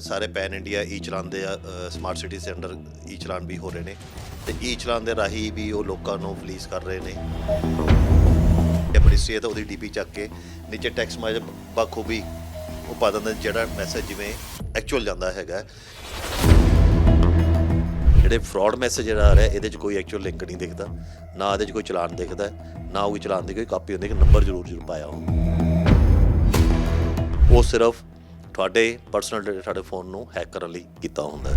ਸਾਰੇ PAN India E challan ਦੇ smart city ਦੇ ਅੰਡਰ ਈ e ਚਲਾਨ ਵੀ ਹੋ ਰਹੇ ਨੇ। ਤੇ ਈ ਚਲਾਨ ਦੇ ਰਾਹੀਂ ਵੀ ਉਹ ਲੋਕਾਂ ਨੂੰ ਫਲੀਸ ਕਰ ਰਹੇ ਨੇ। ਮਿਨਿਸਟਰੀ ਹੈ ਤਾਂ ਉਹਦੀ ਡੀਪੀ ਚੱਕ ਕੇ ਨੀਚੇ ਟੈਕਸ ਮਾਜ ਬਖੂਬੀ ਉਹ ਪਾ ਦਿੰਦੇ ਜਿਹੜਾ ਮੈਸੇਜ ਜਿਵੇਂ ਐਕਚੁਅਲ ਜਾਂਦਾ ਹੈਗਾ। ਜਿਹੜੇ ਫਰਾਡ ਮੈਸੇਜ ਜਿਹੜਾ ਆ ਰਿਹਾ, ਇਹਦੇ 'ਚ ਕੋਈ ਐਕਚੁਅਲ ਲਿੰਕ ਨਹੀਂ ਦਿਖਦਾ। ਨਾ ਇਹਦੇ 'ਚ ਕੋਈ ਚਲਾਨ ਦਿਖਦਾ, ਨਾ ਉਹ ਚਲਾਨ ਦੀ ਕੋਈ ਕਾਪੀ ਹੁੰਦੀ ਕਿ ਨੰਬਰ ਜ਼ਰੂਰ ਜ਼ਰੂਰ ਪਾਇਆ ਹੋ ਉਹ ਸਿਰਫ ਤੁਹਾਡੇ ਪਰਸਨਲ ਤੁਹਾਡੇ ਫੋਨ ਨੂੰ ਹੈਕ ਕਰਨ ਲਈ ਕੀਤਾ ਹੁੰਦਾ ਹੈ।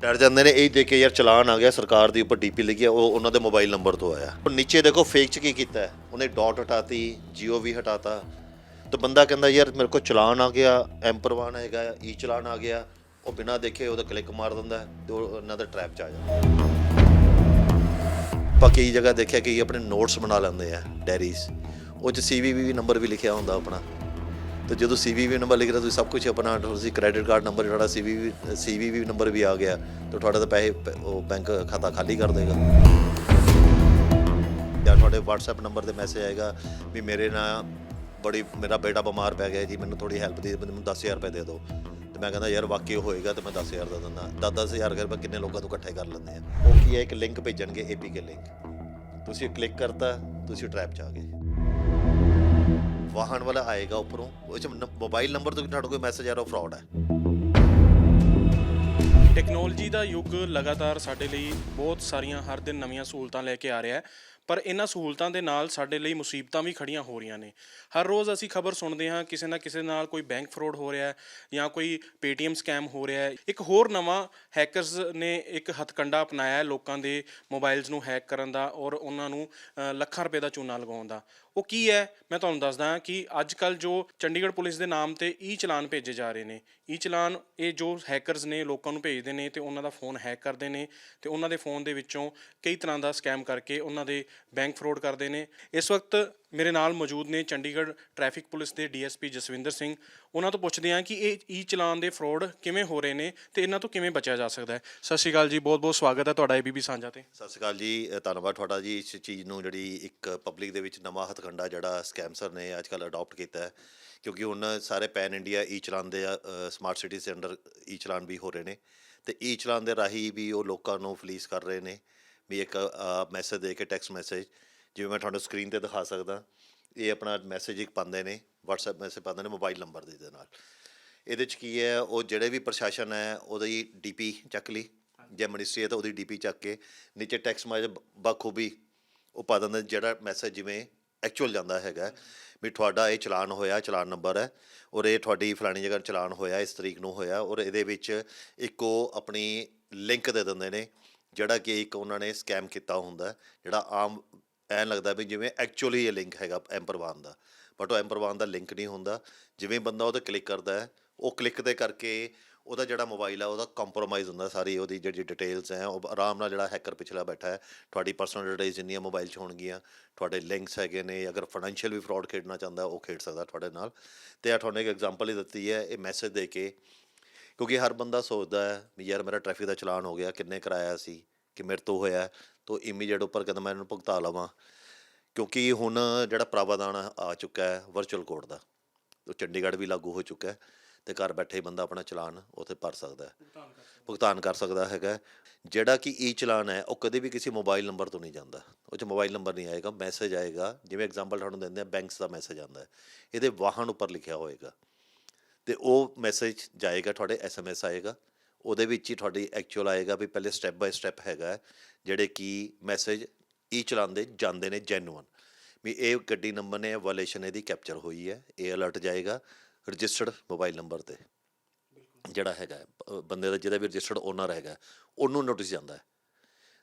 ਡਰ ਜਾਂਦੇ ਨੇ, ਇਹ ਦੇਖ ਕੇ ਯਾਰ ਚਲਾਨ ਆ ਗਿਆ, ਸਰਕਾਰ ਦੀ ਉੱਪਰ ਡੀਪੀ ਲਿਖਿਆ ਉਹ ਉਹਨਾਂ ਦੇ ਮੋਬਾਈਲ ਨੰਬਰ ਤੋਂ ਆਇਆ। ਪਰ ਨੀਚੇ ਦੇਖੋ ਫੇਕ ਚ ਕੀ ਕੀਤਾ ਹੈ? ਉਹਨੇ ਡਾਟ ਹਟਾਤੀ ਜੀਓ ਵੀ ਹਟਾਤਾ। ਤਾਂ ਬੰਦਾ ਕਹਿੰਦਾ, ਯਾਰ, ਮੇਰੇ ਕੋਲ ਚਲਾਨ ਆ ਗਿਆ ਐਮ ਪਰਵਾਨ ਹੈਗਾ ਈ ਚਲਾਨ ਆ ਗਿਆ। ਉਹ ਬਿਨਾਂ ਦੇਖੇ ਉਹਦਾ ਕਲਿੱਕ ਮਾਰ ਦਿੰਦਾ ਹੈ ਤੇ ਉਹ ਉਹਨਾਂ ਦੇ ਟ੍ਰੈਪ ਚ ਆ ਜਾਂਦਾ ਆਪਾਂ ਕਈ ਜਗ੍ਹਾ ਦੇਖਿਆ ਕਿ ਆਪਣੇ ਨੋਟਸ ਬਣਾ ਲੈਂਦੇ ਆ ਡਾਇਰੀਜ਼ ਉਹ ਚ ਸੀਵੀਵੀ ਨੰਬਰ ਵੀ ਲਿਖਿਆ ਹੁੰਦਾ ਆਪਣਾ। ਤੇ ਜਦੋਂ ਸੀਵੀਵੀ ਨੰਬਰ ਲਿਖ ਰਿਹਾ, ਤੁਸੀਂ ਸਭ ਕੁਝ ਆਪਣਾ ਤੁਸੀਂ ਕ੍ਰੈਡਿਟ ਕਾਰਡ ਨੰਬਰ ਜਿਹੜਾ ਸੀਵੀਵੀ ਸੀਵੀਵੀ ਨੰਬਰ ਵੀ ਆ ਗਿਆ, ਤੇ ਤੁਹਾਡਾ ਤਾਂ ਪੈਸੇ ਉਹ ਬੈਂਕ ਖਾਤਾ ਖਾਲੀ ਕਰ ਦੇਗਾ। ਜਾਂ ਤੁਹਾਡੇ WhatsApp ਨੰਬਰ ਤੇ ਮੈਸੇਜ ਆਏਗਾ ਵੀ ਮੇਰੇ ਨਾਲ ਬੜੀ, ਮੇਰਾ ਬੇਟਾ ਬਿਮਾਰ ਪੈ ਗਿਆ ਜੀ, ਮੈਨੂੰ ਥੋੜੀ ਹੈਲਪ ਦੇ ਮੈਨੂੰ 10000 ਰੁਪਏ ਦੇ ਦਿਓ। ਤੇ ਮੈਂ ਕਹਿੰਦਾ, ਯਾਰ ਵਾਕਈ ਹੋਏਗਾ ਤੇ ਮੈਂ 10000 ਦਾ ਦਿੰਦਾ। 10-10000 ਰੁਪਏ ਕਿੰਨੇ ਲੋਕਾਂ ਤੋਂ ਇਕੱਠੇ ਕਰ ਲੈਂਦੇ ਆ ਉਹ ਕੀ ਹੈ? ਇੱਕ ਲਿੰਕ ਭੇਜਣਗੇ APK ਲਿੰਕ ਤੁਸੀਂ ਕਲਿੱਕ ਕਰਤਾ, ਤੁਸੀਂ ਟ੍ਰੈਪ 'ਚ ਆ ਗਏ। ਵਾਹਨ ਵਾਲਾ ਆਏਗਾ ਉੱਪਰੋਂ ਉਹ ਚ ਮੋਬਾਈਲ ਨੰਬਰ ਤੋਂ ਤੁਹਾਡਾ ਕੋਈ ਮੈਸੇਜ ਆ ਰਿਹਾ ਫਰਾਡ ਹੈ। ਟੈਕਨੋਲੋਜੀ ਦਾ ਯੁੱਗ ਲਗਾਤਾਰ ਸਾਡੇ ਲਈ ਬਹੁਤ ਸਾਰੀਆਂ ਹਰ ਦਿਨ ਨਵੀਆਂ ਸਹੂਲਤਾਂ ਲੈ ਕੇ ਆ ਰਿਹਾ ਹੈ ਪਰ ਇਹਨਾਂ ਸਹੂਲਤਾਂ ਦੇ ਨਾਲ ਸਾਡੇ ਲਈ ਮੁਸੀਬਤਾਂ ਵੀ ਖੜੀਆਂ ਹੋ ਰਹੀਆਂ ਨੇ। ਹਰ ਰੋਜ਼ ਅਸੀਂ ਖਬਰ ਸੁਣਦੇ ਹਾਂ ਕਿਸੇ ਨਾ ਕਿਸੇ ਨਾਲ ਕੋਈ ਬੈਂਕ ਫਰੋਡ ਹੋ ਰਿਹਾ ਹੈ ਜਾਂ ਕੋਈ ਪੇਟੀਐਮ ਸਕੈਮ ਹੋ ਰਿਹਾ ਹੈ। ਇੱਕ ਹੋਰ ਨਵਾਂ ਹੈਕਰਸ ਨੇ ਇੱਕ ਹਥਕੰਡਾ ਅਪਣਾਇਆ ਹੈ ਲੋਕਾਂ ਦੇ ਮੋਬਾਈਲਸ ਨੂੰ ਹੈਕ ਕਰਨ ਦਾ ਔਰ ਉਹਨਾਂ ਨੂੰ ਅ, ਲੱਖਾਂ ਰੁਪਏ ਦਾ ਚੂਨਾ ਲਗਾਉਣ ਦਾ। ਉਹ ਕੀ ਹੈ? ਮੈਂ ਤੁਹਾਨੂੰ ਦੱਸਦਾ ਕਿ ਅੱਜ ਕੱਲ ਜੋ ਚੰਡੀਗੜ੍ਹ ਪੁਲਿਸ ਦੇ ਨਾਮ ਤੇ ਈ ਚਲਾਨ ਭੇਜੇ ਜਾ ਰਹੇ ਨੇ। ਈ ਚਲਾਨ ਇਹ ਜੋ ਹੈਕਰਸ ਨੇ, ਲੋਕਾਂ ਨੂੰ ਭੇਜਦੇ ਨੇ ਤੇ ਉਹਨਾਂ ਦਾ ਫੋਨ ਹੈਕ ਕਰਦੇ ਨੇ ਤੇ ਉਹਨਾਂ ਦੇ ਫੋਨ ਦੇ ਵਿੱਚੋਂ ਕਈ ਤਰ੍ਹਾਂ ਦਾ ਸਕੈਮ ਕਰਕੇ ਉਹਨਾਂ ਦੇ ਬੈਂਕ ਫਰੋਡ ਕਰਦੇ ਨੇ। ਇਸ ਵਕਤ ਮੇਰੇ ਨਾਲ ਮੌਜੂਦ ਨੇ ਚੰਡੀਗੜ੍ਹ ਟ੍ਰੈਫਿਕ ਪੁਲਿਸ ਦੇ ਡੀਐਸਪੀ ਜਸਵਿੰਦਰ ਸਿੰਘ। ਉਹਨਾਂ ਤੋਂ ਪੁੱਛਦੇ ਹਾਂ ਕਿ ਇਹ ਈ ਚਲਾਨ ਦੇ ਫਰੋਡ ਕਿਵੇਂ ਹੋ ਰਹੇ ਨੇ ਤੇ ਇਹਨਾਂ ਤੋਂ ਕਿਵੇਂ ਬਚਿਆ ਜਾ ਸਕਦਾ ਹੈ। ਸਤਿ ਸ਼੍ਰੀ ਅਕਾਲ ਜੀ, ਬਹੁਤ ਬਹੁਤ ਸਵਾਗਤ ਹੈ ਤੁਹਾਡਾ ਏਬੀਪੀ ਸਾਂਝਾ ਤੇ। ਸਤਿ ਸ਼੍ਰੀ ਅਕਾਲ ਜੀ ਧੰਨਵਾਦ ਤੁਹਾਡਾ ਜੀ, ਇਸ ਚੀਜ਼ ਨੂੰ ਜਿਹੜੀ ਇੱਕ ਪਬਲਿਕ ਦੇ ਵਿੱਚ ਨਵਾਂ ਹਥਕੰਡਾ ਜਿਹੜਾ ਸਕੈਮਸਰ ਨੇ ਅੱਜ ਕੱਲ੍ਹ ਅਡਾਪਟ ਕੀਤਾ ਹੈ। ਕਿਉਂਕਿ ਹੁਣ ਸਾਰੇ ਪੈਨ ਇੰਡੀਆ ਈ ਚਲਾਨ ਦੇ ਸਮਾਰਟ ਸਿਟੀਜ਼ ਦੇ ਅੰਡਰ ਈ ਚਲਾਨ ਵੀ ਹੋ ਰਹੇ ਨੇ ਤੇ ਈ ਚਲਾਨ ਦੇ ਰਾਹੀਂ ਵੀ ਉਹ ਲੋਕਾਂ ਨੂੰ ਫਲੀਸ ਕਰ ਰਹੇ ਨੇ। ਵੀ ਇੱਕ ਮੈਸੇਜ ਦੇ ਕੇ ਟੈਕਸਟ ਮੈਸੇਜ ਜਿਵੇਂ ਮੈਂ ਤੁਹਾਨੂੰ ਸਕਰੀਨ ਤੇ ਦਿਖਾ ਸਕਦਾ, ਇਹ ਆਪਣਾ ਮੈਸੇਜ ਇੱਕ ਪਾਉਂਦੇ ਨੇ, WhatsApp ਮੈਸੇਜ ਪਾਉਂਦੇ ਨੇ ਮੋਬਾਈਲ ਨੰਬਰ ਦੇ ਨਾਲ। ਇਹਦੇ ਚ ਕੀ ਹੈ, ਉਹ ਜਿਹੜੇ ਵੀ ਪ੍ਰਸ਼ਾਸਨ ਹੈ, ਉਹਦੀ ਡੀਪੀ ਚੱਕ ਲਈ, ਜੇ ਮਿਨਿਸਟਰੀ ਹੈ ਤਾਂ ਉਹਦੀ ਡੀਪੀ ਚੱਕ ਕੇ, ਨੀਚੇ ਟੈਕਸ ਮਾਜ ਬਖੂਬੀ ਉਹ ਪਾ ਦਿੰਦੇ ਜਿਹੜਾ ਮੈਸੇਜ ਜਿਵੇਂ ਐਕਚੁਅਲ ਜਾਂਦਾ ਹੈਗਾ, ਵੀ ਤੁਹਾਡਾ ਇਹ ਚਲਾਨ ਹੋਇਆ, ਚਲਾਨ ਨੰਬਰ ਹੈ, ਔਰ ਇਹ ਤੁਹਾਡੀ ਫਲਾਣੀ ਜਗ੍ਹਾ ਚਲਾਨ ਹੋਇਆ, ਇਸ ਤਰੀਕ ਨੂੰ ਹੋਇਆ, ਔਰ ਇਹਦੇ ਵਿੱਚ ਇੱਕ ਉਹ ਆਪਣੀ ਲਿੰਕ ਦੇ ਦਿੰਦੇ ਨੇ, ਜਿਹੜਾ ਕਿ ਇੱਕ ਉਹਨਾਂ ਨੇ ਸਕੈਮ ਕੀਤਾ ਹੁੰਦਾ, ਜਿਹੜਾ ਆਮ ਐਂ ਲੱਗਦਾ ਵੀ ਜਿਵੇਂ ਐਕਚੁਅਲੀ ਇਹ ਲਿੰਕ ਹੈਗਾ ਐਮਪਰਵਾਨ ਦਾ। ਬਟ ਉਹ ਐਮਪਰਵਾਨ ਦਾ ਲਿੰਕ ਨਹੀਂ ਹੁੰਦਾ। ਜਿਵੇਂ ਬੰਦਾ ਉਹਤੇ ਕਲਿੱਕ ਕਰਦਾ ਹੈ, ਉਹ ਕਲਿੱਕ ਦੇ ਕਰਕੇ ਉਹਦਾ ਜਿਹੜਾ ਮੋਬਾਈਲ ਆ, ਉਹਦਾ ਕੰਪਰੋਮਾਈਜ਼ ਹੁੰਦਾ ਸਾਰੀ ਉਹਦੀ ਜਿਹੜੀ ਡਿਟੇਲਸ ਹੈ, ਉਹ ਆਰਾਮ ਨਾਲ ਜਿਹੜਾ ਹੈਕਰ ਪਿਛਲਾ ਬੈਠਾ ਹੈ, ਤੁਹਾਡੀ ਪਰਸਨਲ ਡਿਟੇਲਸ ਜਿੰਨੀਆਂ ਮੋਬਾਈਲ 'ਚ ਹੋਣਗੀਆਂ, ਤੁਹਾਡੇ ਲਿੰਕਸ ਹੈਗੇ ਨੇ, ਅਗਰ ਫਾਈਨੈਂਸ਼ੀਅਲ ਵੀ ਫਰਾਡ ਖੇਡਣਾ ਚਾਹੁੰਦਾ ਉਹ ਖੇਡ ਸਕਦਾ ਤੁਹਾਡੇ ਨਾਲ। ਤੇ ਆ ਤੁਹਾਨੂੰ ਇੱਕ ਐਗਜ਼ਾਮਪਲ ਹੀ ਦਿੱਤੀ ਹੈ, ਇਹ ਮੈਸੇਜ ਦੇ ਕੇ। ਕਿਉਂਕਿ ਹਰ ਬੰਦਾ ਸੋਚਦਾ ਹੈ, ਵੀ ਯਾਰ ਮੇਰਾ ਟ੍ਰੈਫਿਕ ਦਾ ਚਲਾਨ ਹੋ ਗਿਆ, ਕਿੰਨੇ ਕਰਾਇਆ ਸੀ, ਕਿ ਮੇਰੇ ਤੋਂ ਹੋਇਆ ਤਾਂ ਇਮੀਡੀਏਟ ਉੱਪਰ ਕਹਿੰਦਾ ਮੈਂ ਇਹਨੂੰ ਭੁਗਤਾ ਲਵਾਂ, ਕਿਉਂਕਿ ਹੁਣ ਜਿਹੜਾ ਪ੍ਰਾਵਧਾਨ ਆ ਚੁੱਕਾ ਹੈ ਵਰਚੁਅਲ ਕੋਡ ਦਾ ਉਹ ਚੰਡੀਗੜ੍ਹ ਵੀ ਲਾਗੂ ਹੋ ਚੁੱਕਾ ਹੈ ਤੇ ਘਰ ਬੈਠੇ ਬੰਦਾ ਆਪਣਾ ਚਲਾਨ ਉੱਥੇ ਭਰ ਸਕਦਾ ਹੈ। ਭੁਗਤਾਨ ਕਰ ਸਕਦਾ ਹੈਗਾ ਜਿਹੜਾ ਕਿ ਈ ਚਲਾਨ ਹੈ, ਉਹ ਕਦੇ ਵੀ ਕਿਸੇ ਮੋਬਾਈਲ ਨੰਬਰ ਤੋਂ ਨਹੀਂ ਜਾਂਦਾ। ਉਹ 'ਚ ਮੋਬਾਈਲ ਨੰਬਰ ਨਹੀਂ ਆਏਗਾ ਮੈਸੇਜ ਆਏਗਾ, ਜਿਵੇਂ ਐਗਜ਼ਾਮਪਲ ਤੁਹਾਨੂੰ ਦਿੰਦੇ ਆ ਬੈਂਕਸ ਦਾ ਮੈਸੇਜ ਆਉਂਦਾ ਹੈ। ਇਹਦੇ ਵਾਹਨ ਉੱਪਰ ਲਿਖਿਆ ਹੋਏਗਾ। ਤੇ ਉਹ ਮੈਸੇਜ ਜਾਏਗਾ, ਤੁਹਾਡੇ ਐਸਐਮਐਸ ਆਏਗਾ, ਉਹਦੇ ਵਿੱਚ ਹੀ ਤੁਹਾਡੀ ਐਕਚੁਅਲ ਆਏਗਾ ਵੀ ਪਹਿਲੇ ਸਟੈਪ ਬਾਈ ਸਟੈਪ ਹੈਗਾ ਜਿਹੜੇ ਕਿ ਮੈਸੇਜ ਈ e ਚਲਾਉਂਦੇ, ਜਾਂਦੇ ਨੇ ਜੈਨੂਅਨ ਵੀ ਇਹ ਗੱਡੀ ਨੰਬਰ ਨੇ ਵਾਇਲੇਸ਼ਨ ਇਹਦੀ ਕੈਪਚਰ ਹੋਈ ਹੈ। ਇਹ ਅਲਰਟ ਜਾਏਗਾ ਰਜਿਸਟਰਡ ਮੋਬਾਈਲ ਨੰਬਰ ਤੇ। ਜਿਹੜਾ ਹੈਗਾ ਬੰਦੇ ਦਾ ਜਿਹਦਾ ਵੀ ਰਜਿਸਟਰਡ ਓਨਰ ਹੈਗਾ ਉਹਨੂੰ ਨੋਟਿਸ ਜਾਂਦਾ ਹੈ।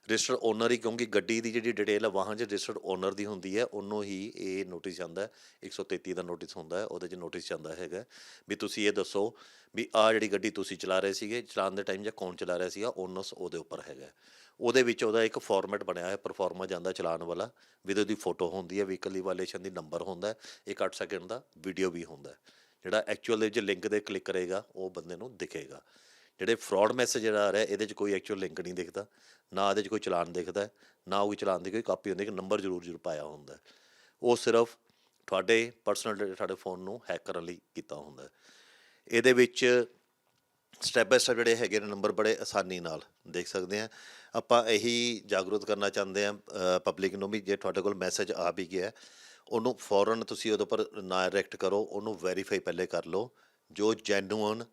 ਰਜਿਸਟਰਡ ਓਨਰ ਹੀ ਕਿਉਂਕਿ ਗੱਡੀ ਦੀ ਜਿਹੜੀ ਡਿਟੇਲ ਹੈ, ਵਾਹਨ 'ਚ ਰਜਿਸਟਰਡ ਓਨਰ ਦੀ ਹੁੰਦੀ ਹੈ, ਉਹਨੂੰ ਹੀ ਇਹ ਨੋਟਿਸ ਜਾਂਦਾ ਹੈ। 133 ਦਾ ਨੋਟਿਸ ਹੁੰਦਾ ਹੈ, ਉਹਦੇ 'ਚ ਨੋਟਿਸ ਜਾਂਦਾ ਹੈਗਾ ਵੀ ਤੁਸੀਂ ਇਹ ਦੱਸੋ ਵੀ ਆ ਜਿਹੜੀ ਗੱਡੀ ਤੁਸੀਂ ਚਲਾ ਰਹੇ ਸੀਗੇ, ਚਲਾਉਣ ਦੇ ਟਾਈਮ ਜਾਂ ਕੌਣ ਚਲਾ ਰਿਹਾ ਸੀਗਾ ਓਨਰਸ ਉਹਦੇ ਉੱਪਰ ਹੈਗਾ ਉਹਦੇ ਵਿੱਚ ਉਹਦਾ ਇੱਕ ਫਾਰਮੈਟ ਬਣਿਆ ਹੋਇਆ ਪਰਫਾਰਮਾ ਜਾਂਦਾ ਚਲਾਉਣ ਵਾਲਾ ਵਿਦ ਉਹਦੀ ਫੋਟੋ ਹੁੰਦੀ ਹੈ ਵਹੀਕਲ ਇਵਾਲੂਏਸ਼ਨ ਦੀ ਨੰਬਰ ਹੁੰਦਾ ਇੱਕ 8 ਸੈਕਿੰਡ ਦਾ ਵੀਡੀਓ ਵੀ ਹੁੰਦਾ ਜਿਹੜਾ ਐਕਚੁਅਲ ਦੇ ਵਿੱਚ ਲਿੰਕ ਤੇ ਕਲਿੱਕ ਕਰੇਗਾ, ਉਹ ਬੰਦੇ ਨੂੰ ਦਿਖੇਗਾ। ਜਿਹੜੇ ਫਰਾਡ ਮੈਸੇਜ ਜਿਹੜਾ ਆ ਰਿਹਾ, ਇਹਦੇ 'ਚ ਕੋਈ ਐਕਚੁਅਲ ਲਿੰਕ ਨਹੀਂ ਦਿਖਦਾ, ਨਾ ਇਹਦੇ 'ਚ ਕੋਈ ਚਲਾਨ ਦਿਖਦਾ, ਨਾ ਕੋਈ ਚਲਾਨ ਦੀ ਕੋਈ ਕਾਪੀ ਹੁੰਦੀ ਕਿ ਨੰਬਰ ਜ਼ਰੂਰ ਜ਼ਰੂਰ ਪਾਇਆ ਹੁੰਦਾ ਉਹ ਸਿਰਫ ਤੁਹਾਡੇ ਪਰਸਨਲ ਤੁਹਾਡੇ ਫੋਨ ਨੂੰ ਹੈਕ ਕਰਨ ਲਈ ਕੀਤਾ ਹੁੰਦਾ ਇਹਦੇ ਵਿੱਚ ਸਟੈਪ ਬਾਈ ਸਟੈਪ ਜਿਹੜੇ ਹੈਗੇ ਨੇ ਨੰਬਰ ਬੜੇ ਆਸਾਨੀ ਨਾਲ ਦੇਖ ਸਕਦੇ ਆ ਆਪਾਂ ਇਹੀ ਜਾਗਰੂਕ ਕਰਨਾ ਚਾਹੁੰਦੇ ਆ ਪਬਲਿਕ ਨੂੰ ਵੀ ਜੇ ਤੁਹਾਡੇ ਕੋਲ ਮੈਸੇਜ ਆ ਵੀ ਗਿਆ, ਉਹਨੂੰ ਫੌਰਨ ਤੁਸੀਂ ਉਹਦੇ ਉੱਪਰ ਨਾ ਰਿਐਕਟ ਕਰੋ, ਉਹਨੂੰ ਵੈਰੀਫਾਈ ਪਹਿਲੇ ਕਰ ਲਓ, ਜੋ ਜੈਨੂਅਨ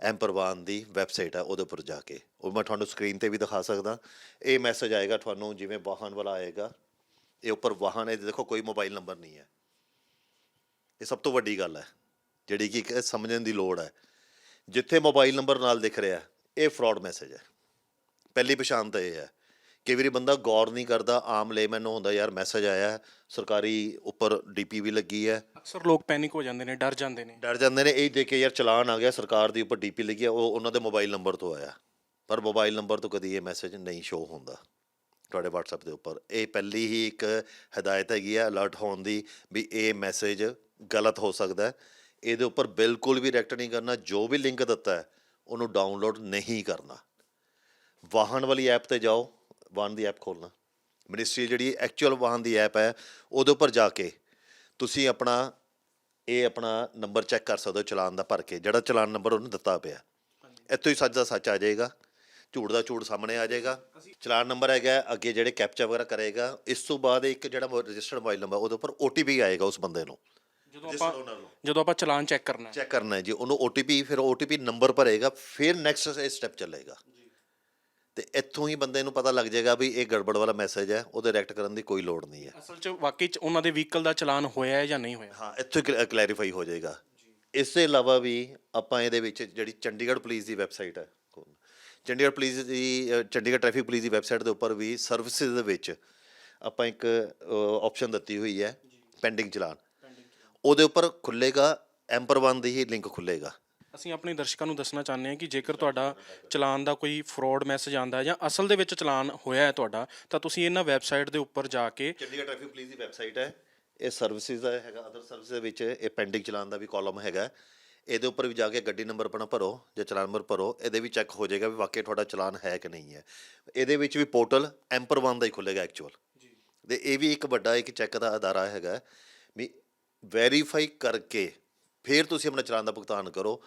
ਐਮਪਰਵਾਨ ਦੀ ਵੈਬਸਾਈਟ ਹੈ ਉਹਦੇ ਉੱਪਰ ਜਾ ਕੇ। ਉਹ ਮੈਂ ਤੁਹਾਨੂੰ ਸਕਰੀਨ ਤੇ ਵੀ ਦਿਖਾ ਸਕਦਾ, ਇਹ ਮੈਸੇਜ ਆਏਗਾ ਤੁਹਾਨੂੰ ਜਿਵੇਂ ਵਾਹਨ ਵਾਲਾ ਆਏਗਾ, ਇਹ ਉੱਪਰ ਵਾਹਨ ਹੈ, ਦੇਖੋ ਕੋਈ ਮੋਬਾਈਲ ਨੰਬਰ ਨਹੀਂ ਹੈ। ਇਹ ਸਭ ਤੋਂ ਵੱਡੀ ਗੱਲ ਹੈ, ਜਿਹੜੀ ਕਿ ਸਮਝਣ ਦੀ ਲੋੜ ਹੈ। ਜਿੱਥੇ ਮੋਬਾਈਲ ਨੰਬਰ ਨਾਲ ਦਿਖ ਰਿਹਾ, ਇਹ ਫਰਾਡ ਮੈਸੇਜ ਹੈ। ਪਹਿਲੀ ਪਛਾਣ ਤਾਂ ਇਹ ਹੈ। ਕਈ ਵਾਰੀ ਬੰਦਾ ਗੌਰ ਨਹੀਂ ਕਰਦਾ ਆਮ ਲੇਮੈਨ ਨੂੰ ਹੁੰਦਾ ਯਾਰ ਮੈਸੇਜ ਆਇਆ ਹੈ, ਸਰਕਾਰੀ ਉੱਪਰ ਡੀਪੀ ਵੀ ਲੱਗੀ ਹੈ। ਅਕਸਰ ਲੋਕ ਪੈਨਿਕ ਹੋ ਜਾਂਦੇ ਨੇ ਡਰ ਜਾਂਦੇ ਨੇ। ਡਰ ਜਾਂਦੇ ਨੇ ਇਹ ਦੇਖ ਕੇ ਯਾਰ ਚਲਾਨ ਆ ਗਿਆ ਸਰਕਾਰ ਦੀ ਉੱਪਰ ਡੀਪੀ ਲੱਗੀ ਹੈ ਉਹ ਉਹਨਾਂ ਦੇ ਮੋਬਾਈਲ ਨੰਬਰ ਤੋਂ ਆਇਆ। ਪਰ ਮੋਬਾਈਲ ਨੰਬਰ ਤੋਂ ਕਦੀ ਇਹ ਮੈਸੇਜ ਨਹੀਂ ਸ਼ੋ ਹੁੰਦਾ। ਤੁਹਾਡੇ WhatsApp ਦੇ ਉੱਪਰ। ਇਹ ਪਹਿਲੀ ਹੀ ਇੱਕ ਹਦਾਇਤ ਹੈਗੀ ਹੈ ਅਲਰਟ ਹੋਣ ਦੀ ਵੀ ਇਹ ਮੈਸੇਜ ਗਲਤ ਹੋ ਸਕਦਾ ਹੈ। ਇਹਦੇ ਉੱਪਰ ਬਿਲਕੁਲ ਵੀ ਰਿਐਕਟ ਨਹੀਂ ਕਰਨਾ ਜੋ ਵੀ ਲਿੰਕ ਦਿੱਤਾ ਹੈ ਉਹਨੂੰ ਡਾਊਨਲੋਡ ਨਹੀਂ ਕਰਨਾ। ਵਾਹਨ ਵਾਲੀ ਐਪ ਤੇ ਜਾਓ ਵਾਹਨ ਦੀ ਐਪ ਖੋਲਣਾ ਮਿਨਿਸਟਰੀ ਜਿਹੜੀ ਐਕਚੁਅਲ ਵਾਹਨ ਦੀ ਐਪ ਹੈ ਉਹਦੇ ਉੱਪਰ ਜਾ ਕੇ ਤੁਸੀਂ ਆਪਣਾ ਇਹ ਆਪਣਾ ਨੰਬਰ ਚੈੱਕ ਕਰ ਸਕਦੇ ਹੋ ਚਲਾਨ ਦਾ ਭਰ ਕੇ ਜਿਹੜਾ ਚਲਾਨ ਨੰਬਰ ਉਹਨੂੰ ਦਿੱਤਾ ਪਿਆ। ਇੱਥੋਂ ਹੀ ਸੱਚ ਦਾ ਸੱਚ ਆ ਜਾਏਗਾ ਝੂਠ ਦਾ ਝੂਠ ਸਾਹਮਣੇ ਆ ਜਾਏਗਾ। ਚਲਾਨ ਨੰਬਰ ਹੈਗਾ ਅੱਗੇ ਜਿਹੜੇ ਕੈਪਚਾ ਵਗੈਰਾ ਕਰੇਗਾ ਇਸ ਤੋਂ ਬਾਅਦ ਇੱਕ ਜਿਹੜਾ ਰਜਿਸਟਰਡ ਮੋਬਾਈਲ ਨੰਬਰ ਉਹਦੇ ਉੱਪਰ OTP ਆਏਗਾ ਉਸ ਬੰਦੇ ਨੂੰ। ਜਦੋਂ ਆਪਾਂ ਜਦੋਂ ਆਪਾਂ ਚਲਾਨ ਚੈੱਕ ਕਰਨਾ ਹੈ। ਚੈੱਕ ਕਰਨਾ ਹੈ ਜੀ ਉਹਨੂੰ OTP ਫਿਰ OTP ਨੰਬਰ ਭਰੇਗਾ ਫਿਰ ਨੈਕਸਟ ਸਟੈਪ ਚੱਲੇਗਾ। ਤੇ ਇੱਥੋਂ ਹੀ ਬੰਦੇ ਨੂੰ ਪਤਾ ਲੱਗ ਜਾਏਗਾ ਵੀ ਇਹ ਗੜਬੜ ਵਾਲਾ ਮੈਸੇਜ ਹੈ ਉਹਦੇ ਰੈਕਟ ਕਰਨ ਦੀ ਕੋਈ ਲੋੜ ਨਹੀਂ ਹੈ। ਅਸਲ 'ਚ ਵਾਕਈ 'ਚ ਉਹਨਾਂ ਦੇ ਵਹੀਕਲ ਦਾ ਚਲਾਨ ਹੋਇਆ ਹੈ ਜਾਂ ਨਹੀਂ ਹੋਇਆ? ਹਾਂ ਇੱਥੋਂ ਹੀ ਕਲੈਰੀਫਾਈ ਹੋ ਜਾਏਗਾ। ਇਸ ਤੋਂ ਇਲਾਵਾ ਵੀ ਆਪਾਂ ਇਹਦੇ ਵਿੱਚ ਜਿਹੜੀ ਚੰਡੀਗੜ੍ਹ ਪੁਲਿਸ ਦੀ ਵੈਬਸਾਈਟ ਹੈ ਚੰਡੀਗੜ੍ਹ ਪੁਲਿਸ ਦੀ ਚੰਡੀਗੜ੍ਹ ਟ੍ਰੈਫਿਕ ਪੁਲਿਸ ਦੀ ਵੈਬਸਾਈਟ ਦੇ ਉੱਪਰ ਵੀ ਸਰਵਿਸਿਜ਼ ਦੇ ਵਿੱਚ ਆਪਾਂ ਇੱਕ ਆਪਸ਼ਨ ਦਿੱਤੀ ਹੋਈ ਹੈ ਪੈਂਡਿੰਗ ਚਲਾਨ। ਉਹਦੇ ਉੱਪਰ ਖੁੱਲੇਗਾ ਐਂਪਰ 1 ਦੀ ਹੀ ਲਿੰਕ ਖੁੱਲੇਗਾ। ਅਸੀਂ ਆਪਣੇ ਦਰਸ਼ਕਾਂ ਨੂੰ ਦੱਸਣਾ ਚਾਹੁੰਦੇ ਹਾਂ ਕਿ ਜੇਕਰ ਤੁਹਾਡਾ ਚਲਾਨ ਦਾ ਕੋਈ ਫਰਾਡ ਮੈਸੇਜ ਆਂਦਾ ਹੈ ਜਾਂ ਅਸਲ ਦੇ ਵਿੱਚ ਚਲਾਨ ਹੋਇਆ ਹੈ ਤੁਹਾਡਾ ਤਾਂ ਤੁਸੀਂ ਇਹਨਾਂ ਵੈਬਸਾਈਟ ਦੇ ਉੱਪਰ ਜਾ ਕੇ ਚੰਡੀਗੜ੍ਹ ਟ੍ਰੈਫਿਕ ਪੁਲਿਸ ਦੀ ਵੈਬਸਾਈਟ ਹੈ ਇਹ ਸਰਵਿਸਿਜ਼ ਦਾ ਹੈਗਾ ਅਦਰ ਸਰਵਿਸ ਦੇ ਵਿੱਚ ਇਹ ਪੈਂਡਿੰਗ ਚਲਾਨ ਦਾ ਵੀ ਕਾਲਮ ਹੈਗਾ ਇਹਦੇ ਉੱਪਰ ਵੀ ਜਾ ਕੇ ਗੱਡੀ ਨੰਬਰ ਆਪਣਾ ਭਰੋ ਜਾਂ ਚਲਾਨ ਨੰਬਰ ਭਰੋ ਇਹਦੇ ਵੀ ਚੈੱਕ ਹੋ ਜਾਏਗਾ ਵੀ ਵਾਕਈ ਤੁਹਾਡਾ ਚਲਾਨ ਹੈ ਕਿ ਨਹੀਂ ਹੈ। ਇਹਦੇ ਵਿੱਚ ਵੀ ਪੋਰਟਲ ਐਂਪਰ 1 ਦਾ ਹੀ ਖੁੱਲੇਗਾ ਐਕਚੁਅਲ ਤੇ ਇਹ ਵੀ ਇੱਕ ਵੱਡਾ ਇੱਕ ਚੈੱਕ ਦਾ ਅਦਾਰਾ ਹੈਗਾ ਵੀ ਵੈਰੀਫਾਈ ਕਰਕੇ ਫਿਰ ਤੁਸੀਂ ਆਪਣਾ ਚਲਾਨ ਦਾ ਭੁਗਤਾਨ ਕਰੋ।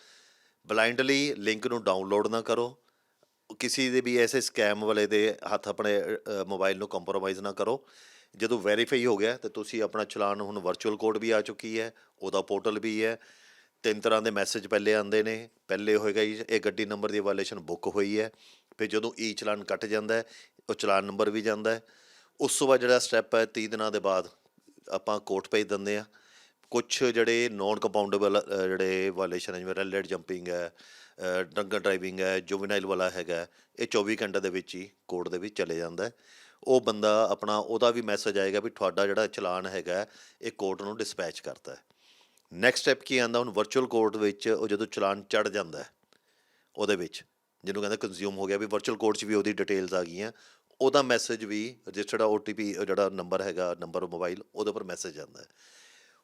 ਬਲਾਈਂਡਲੀ ਲਿੰਕ ਨੂੰ ਡਾਊਨਲੋਡ ਨਾ ਕਰੋ। ਕਿਸੇ ਦੇ ਵੀ ਐਸੇ ਸਕੈਮ ਵਾਲੇ ਦੇ ਹੱਥ ਆਪਣੇ ਮੋਬਾਈਲ ਨੂੰ ਕੰਪਰੋਮਾਈਜ਼ ਨਾ ਕਰੋ। ਜਦੋਂ ਵੈਰੀਫਾਈ ਹੋ ਗਿਆ ਤੇ ਤੁਸੀਂ ਆਪਣਾ ਚਲਾਨ ਹੁਣ ਵਰਚੁਅਲ ਕੋਡ ਵੀ ਆ ਚੁੱਕੀ ਹੈ, ਉਹਦਾ ਪੋਰਟਲ ਵੀ ਹੈ। ਤਿੰਨ ਤਰ੍ਹਾਂ ਦੇ ਮੈਸੇਜ ਪਹਿਲੇ ਆਉਂਦੇ ਨੇ, ਪਹਿਲੇ ਹੋਏਗਾ ਜੀ, ਇਹ ਗੱਡੀ ਨੰਬਰ ਦੀ ਵਾਇਲੇਸ਼ਨ ਬੁੱਕ ਹੋਈ ਹੈ, ਫਿਰ ਜਦੋਂ ਈ ਚਲਾਨ ਕੱਟ ਜਾਂਦਾ ਹੈ, ਉਹ ਚਲਾਨ ਨੰਬਰ ਵੀ ਜਾਂਦਾ ਹੈ। ਉਸ ਤੋਂ ਬਾਅਦ ਜਿਹੜਾ ਸਟੈਪ ਹੈ 30 ਦਿਨਾਂ ਦੇ ਬਾਅਦ ਆਪਾਂ ਕੋਰਟ ਭੇਜ ਦਿੰਦੇ ਆ ਕੁਝ ਜਿਹੜੇ ਨੋਨ ਕੰਪਾਊਂਡੇਬਲ ਜਿਹੜੇ ਵਾਇਲੇਸ਼ਨ ਹੈ, ਜਿਵੇਂ ਰੈਡ ਜੰਪਿੰਗ ਹੈ ਡਰੰਕਨ ਡਰਾਈਵਿੰਗ ਹੈ ਜੁਵਨਾਈਲ ਵਾਲਾ ਹੈਗਾ, ਇਹ 24 ਘੰਟੇ ਦੇ ਵਿੱਚ ਹੀ ਕੋਰਟ ਦੇ ਵਿੱਚ ਚਲੇ ਜਾਂਦਾ ਹੈ। ਉਹ ਬੰਦਾ ਆਪਣਾ, ਉਹਦਾ ਵੀ ਮੈਸੇਜ ਆਏਗਾ ਵੀ ਤੁਹਾਡਾ ਜਿਹੜਾ ਚਲਾਨ ਹੈਗਾ, ਇਹ ਕੋਰਟ ਨੂੰ ਡਿਸਪੈਚ ਕਰਤਾ ਹੈ। ਨੈਕਸਟ ਸਟੈਪ ਕੀ ਆਂਦਾ ਹੁਣ ਵਰਚੁਅਲ ਕੋਰਟ ਵਿੱਚ ਉਹ ਜਦੋਂ ਚਲਾਨ ਚੜ ਜਾਂਦਾ ਹੈ, ਉਹਦੇ ਵਿੱਚ, ਜਿਹਨੂੰ ਕਹਿੰਦੇ ਕੰਜ਼ਿਊਮ ਹੋ ਗਿਆ, ਵੀ ਵਰਚੁਅਲ ਕੋਰਟ 'ਚ ਵੀ ਉਹਦੀ ਡਿਟੇਲਸ ਆ ਗਈਆਂ, ਉਹਦਾ ਮੈਸੇਜ ਵੀ ਰਜਿਸਟਰਡ OTP ਜਿਹੜਾ ਨੰਬਰ ਹੈਗਾ ਨੰਬਰ ਮੋਬਾਈਲ ਉਹਦੇ ਉੱਪਰ ਮੈਸੇਜ ਜਾਂਦਾ ਹੈ।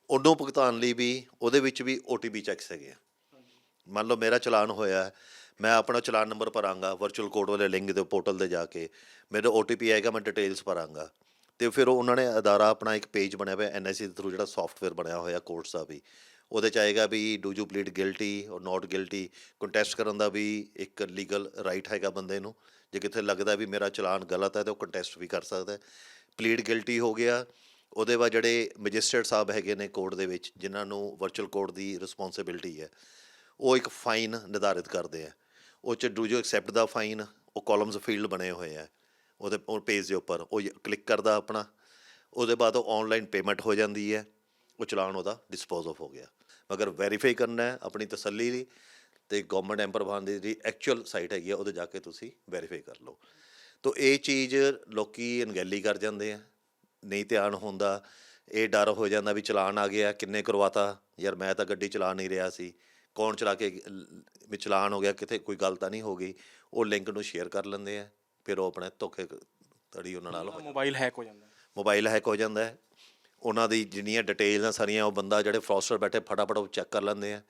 ਉਹਨੂੰ ਭੁਗਤਾਨ ਲਈ ਵੀ ਉਹਦੇ ਵਿੱਚ ਵੀ OTP ਚੈੱਕਸ ਹੈਗੇ ਆ। ਮੰਨ ਲਓ ਮੇਰਾ ਚਲਾਨ ਹੋਇਆ ਹੈ, ਮੈਂ ਆਪਣਾ ਚਲਾਨ ਨੰਬਰ ਭਰਾਂਗਾ ਵਰਚੁਅਲ ਕੋਡ ਵਾਲੇ ਲਿੰਕ ਦੇ ਪੋਰਟਲ ਤੇ ਜਾ ਕੇ ਮੇਰੇ OTP ਆਏਗਾ ਮੈਂ ਡਿਟੇਲਸ ਭਰਾਂਗਾ। ਤੇ ਫਿਰ ਉਹਨਾਂ ਨੇ ਅਦਾਰਾ ਆਪਣਾ ਇੱਕ ਪੇਜ ਬਣਿਆ ਹੋਇਆ ਐਨਆਈਸੀ ਦੇ ਥਰੂ ਜਿਹੜਾ ਸੌਫਟਵੇਅਰ ਬਣਿਆ ਹੋਇਆ ਕੋਰਟਸ ਦਾ ਵੀ। ਉਹਦੇ ਚ ਆਏਗਾ ਵੀ do you plead guilty or not guilty contest ਕਰਨ ਦਾ ਵੀ ਇੱਕ ਲੀਗਲ ਰਾਈਟ ਹੈਗਾ ਬੰਦੇ ਨੂੰ। ਜੇ ਕਿਤੇ ਲੱਗਦਾ ਵੀ ਮੇਰਾ ਚਲਾਨ ਗਲਤ ਹੈ ਤਾਂ ਉਹ ਕੰਟੈਸਟ ਵੀ ਕਰ ਸਕਦਾ ਹੈ। ਪਲੀਡ ਗਿਲਟੀ ਹੋ ਗਿਆ ਉਹਦੇ ਬਾਅਦ ਜਿਹੜੇ ਮੈਜਿਸਟਰੇਟ ਸਾਹਿਬ ਹੈਗੇ ਨੇ ਕੋਰਟ ਦੇ ਵਿੱਚ, ਜਿਨ੍ਹਾਂ ਨੂੰ ਵਰਚੁਅਲ ਕੋਰਟ ਦੀ ਰਿਸਪੌਂਸਿਬਿਲਟੀ ਹੈ, ਉਹ ਇੱਕ ਫਾਈਨ ਨਿਰਧਾਰਿਤ ਕਰਦੇ ਆ। ਉਹ ਚ do you accept the fine ਉਹ ਕਾਲਮਸ ਫੀਲਡ ਬਣੇ ਹੋਏ ਆ। ਉਹਦੇ, ਉਹ ਪੇਜ ਦੇ ਉੱਪਰ, ਉਹ ਕਲਿੱਕ ਕਰਦਾ ਆਪਣਾ। ਉਹਦੇ ਬਾਅਦ ਉਹ ਆਨਲਾਈਨ ਪੇਮੈਂਟ ਹੋ ਜਾਂਦੀ ਹੈ। ਉਹ ਚਲਾਨ ਉਹਦਾ ਡਿਸਪੋਜ਼ ਆਫ ਹੋ ਗਿਆ। ਮਗਰ ਵੈਰੀਫਾਈ ਕਰਨਾ ਹੈ ਆਪਣੀ ਤਸੱਲੀ ਲਈ ਤੇ ਗਵਰਨਮੈਂਟ ਪ੍ਰਵਾਨ ਦੀ ਜਿਹੜੀ ਐਕਚੁਅਲ ਸਾਈਟ ਹੈਗੀ ਆ, ਉਹਦੇ ਜਾ ਕੇ ਤੁਸੀਂ ਵੈਰੀਫਾਈ ਕਰ ਲਓ। ਤੋ ਇਹ ਚੀਜ਼ ਲੋਕੀ ਅਣਗਹਿਲੀ ਕਰ ਜਾਂਦੇ ਆ। ਨਹੀਂ ਧਿਆਨ ਹੁੰਦਾ ਇਹ ਡਰ ਹੋ ਜਾਂਦਾ ਵੀ ਚਲਾਨ ਆ ਗਿਆ ਕਿੰਨੇ ਕਰਵਾਤਾ? ਯਾਰ ਮੈਂ ਤਾਂ ਗੱਡੀ ਚਲਾ ਨਹੀਂ ਰਿਹਾ ਸੀ। ਕੌਣ ਚਲਾ ਕੇ ਵੀ ਚਲਾਨ ਹੋ ਗਿਆ ਕਿਤੇ ਕੋਈ ਗੱਲ ਤਾਂ ਨਹੀਂ ਹੋ ਗਈ। ਉਹ ਲਿੰਕ ਨੂੰ ਸ਼ੇਅਰ ਕਰ ਲੈਂਦੇ ਆ ਫਿਰ ਉਹ ਆਪਣੇ ਧੋਖੇ ਤੜੀ ਉਹਨਾਂ ਨਾਲ ਮੋਬਾਈਲ ਹੈਕ ਹੋ ਜਾਂਦਾ। ਮੋਬਾਈਲ ਹੈਕ ਹੋ ਜਾਂਦਾ ਹੈ। ਉਹਨਾਂ ਦੀ ਜਿੰਨੀਆਂ ਡਿਟੇਲਸ ਆ ਸਾਰੀਆਂ ਉਹ ਬੰਦਾ ਜਿਹੜੇ ਫਰੋਸਟਰ ਬੈਠੇ ਫਟਾਫਟ ਉਹ ਚੈੱਕ ਕਰ ਲੈਂਦੇ ਆ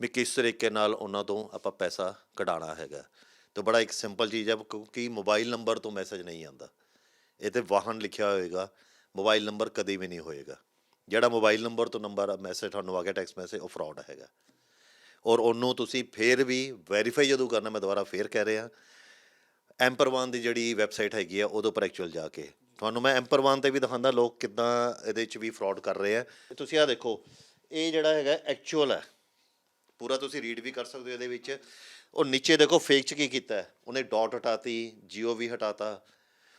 ਵੀ ਕਿਸ ਤਰੀਕੇ ਨਾਲ ਉਹਨਾਂ ਤੋਂ ਆਪਾਂ ਪੈਸਾ ਕਢਾਉਣਾ ਹੈਗਾ। ਤੇ ਬੜਾ ਇੱਕ ਸਿੰਪਲ ਚੀਜ਼ ਹੈ ਕਿਉਂਕਿ ਮੋਬਾਈਲ ਨੰਬਰ ਤੋਂ ਮੈਸੇਜ ਨਹੀਂ ਆਉਂਦਾ। ਇਹ ਤੇ ਵਾਹਨ ਲਿਖਿਆ ਹੋਏਗਾ। ਮੋਬਾਈਲ ਨੰਬਰ ਕਦੇ ਵੀ ਨਹੀਂ ਹੋਏਗਾ। ਜਿਹੜਾ ਮੋਬਾਈਲ ਨੰਬਰ ਤੋਂ ਨੰਬਰ ਮੈਸੇਜ ਤੁਹਾਨੂੰ ਆ ਗਿਆ ਟੈਕਸਟ ਮੈਸੇਜ ਉਹ ਫਰਾਡ ਹੈਗਾ। ਔਰ ਉਹਨੂੰ ਤੁਸੀਂ ਫੇਰ ਵੀ ਵੈਰੀਫਾਈ ਜਦੋਂ ਕਰਨਾ, ਮੈਂ ਦੁਬਾਰਾ ਫੇਰ ਕਹਿ ਰਿਹਾ ਐਂਪਰਵਾਨ ਦੀ ਜਿਹੜੀ ਵੈਬਸਾਈਟ ਹੈਗੀ ਆ, ਉਹਦੇ ਉੱਪਰ ਐਕਚੁਅਲ ਜਾ ਕੇ। ਤੁਹਾਨੂੰ ਮੈਂ ਐਂਪਰਵਾਨ ਤੇ ਵੀ ਦਿਖਾਉਂਦਾ, ਲੋਕ ਕਿੱਦਾਂ ਇਹਦੇ ਵਿੱਚ ਵੀ ਫਰਾਡ ਕਰ ਰਹੇ ਆ। ਤੁਸੀਂ ਆ ਦੇਖੋ, ਇਹ ਜਿਹੜਾ ਹੈਗਾ ਐਕਚੁਅਲ ਹੈ। ਪੂਰਾ ਤੁਸੀਂ ਰੀਡ ਵੀ ਕਰ ਸਕਦੇ ਹੋ ਇਹਦੇ ਵਿੱਚ। ਉਹ ਨੀਚੇ ਦੇਖੋ ਫੇਕ ਚ ਕੀ ਕੀਤਾ ਉਹਨੇ ਡਾਟ ਹਟਾਤੀ ਜੀਓ ਵੀ ਹਟਾਤਾ।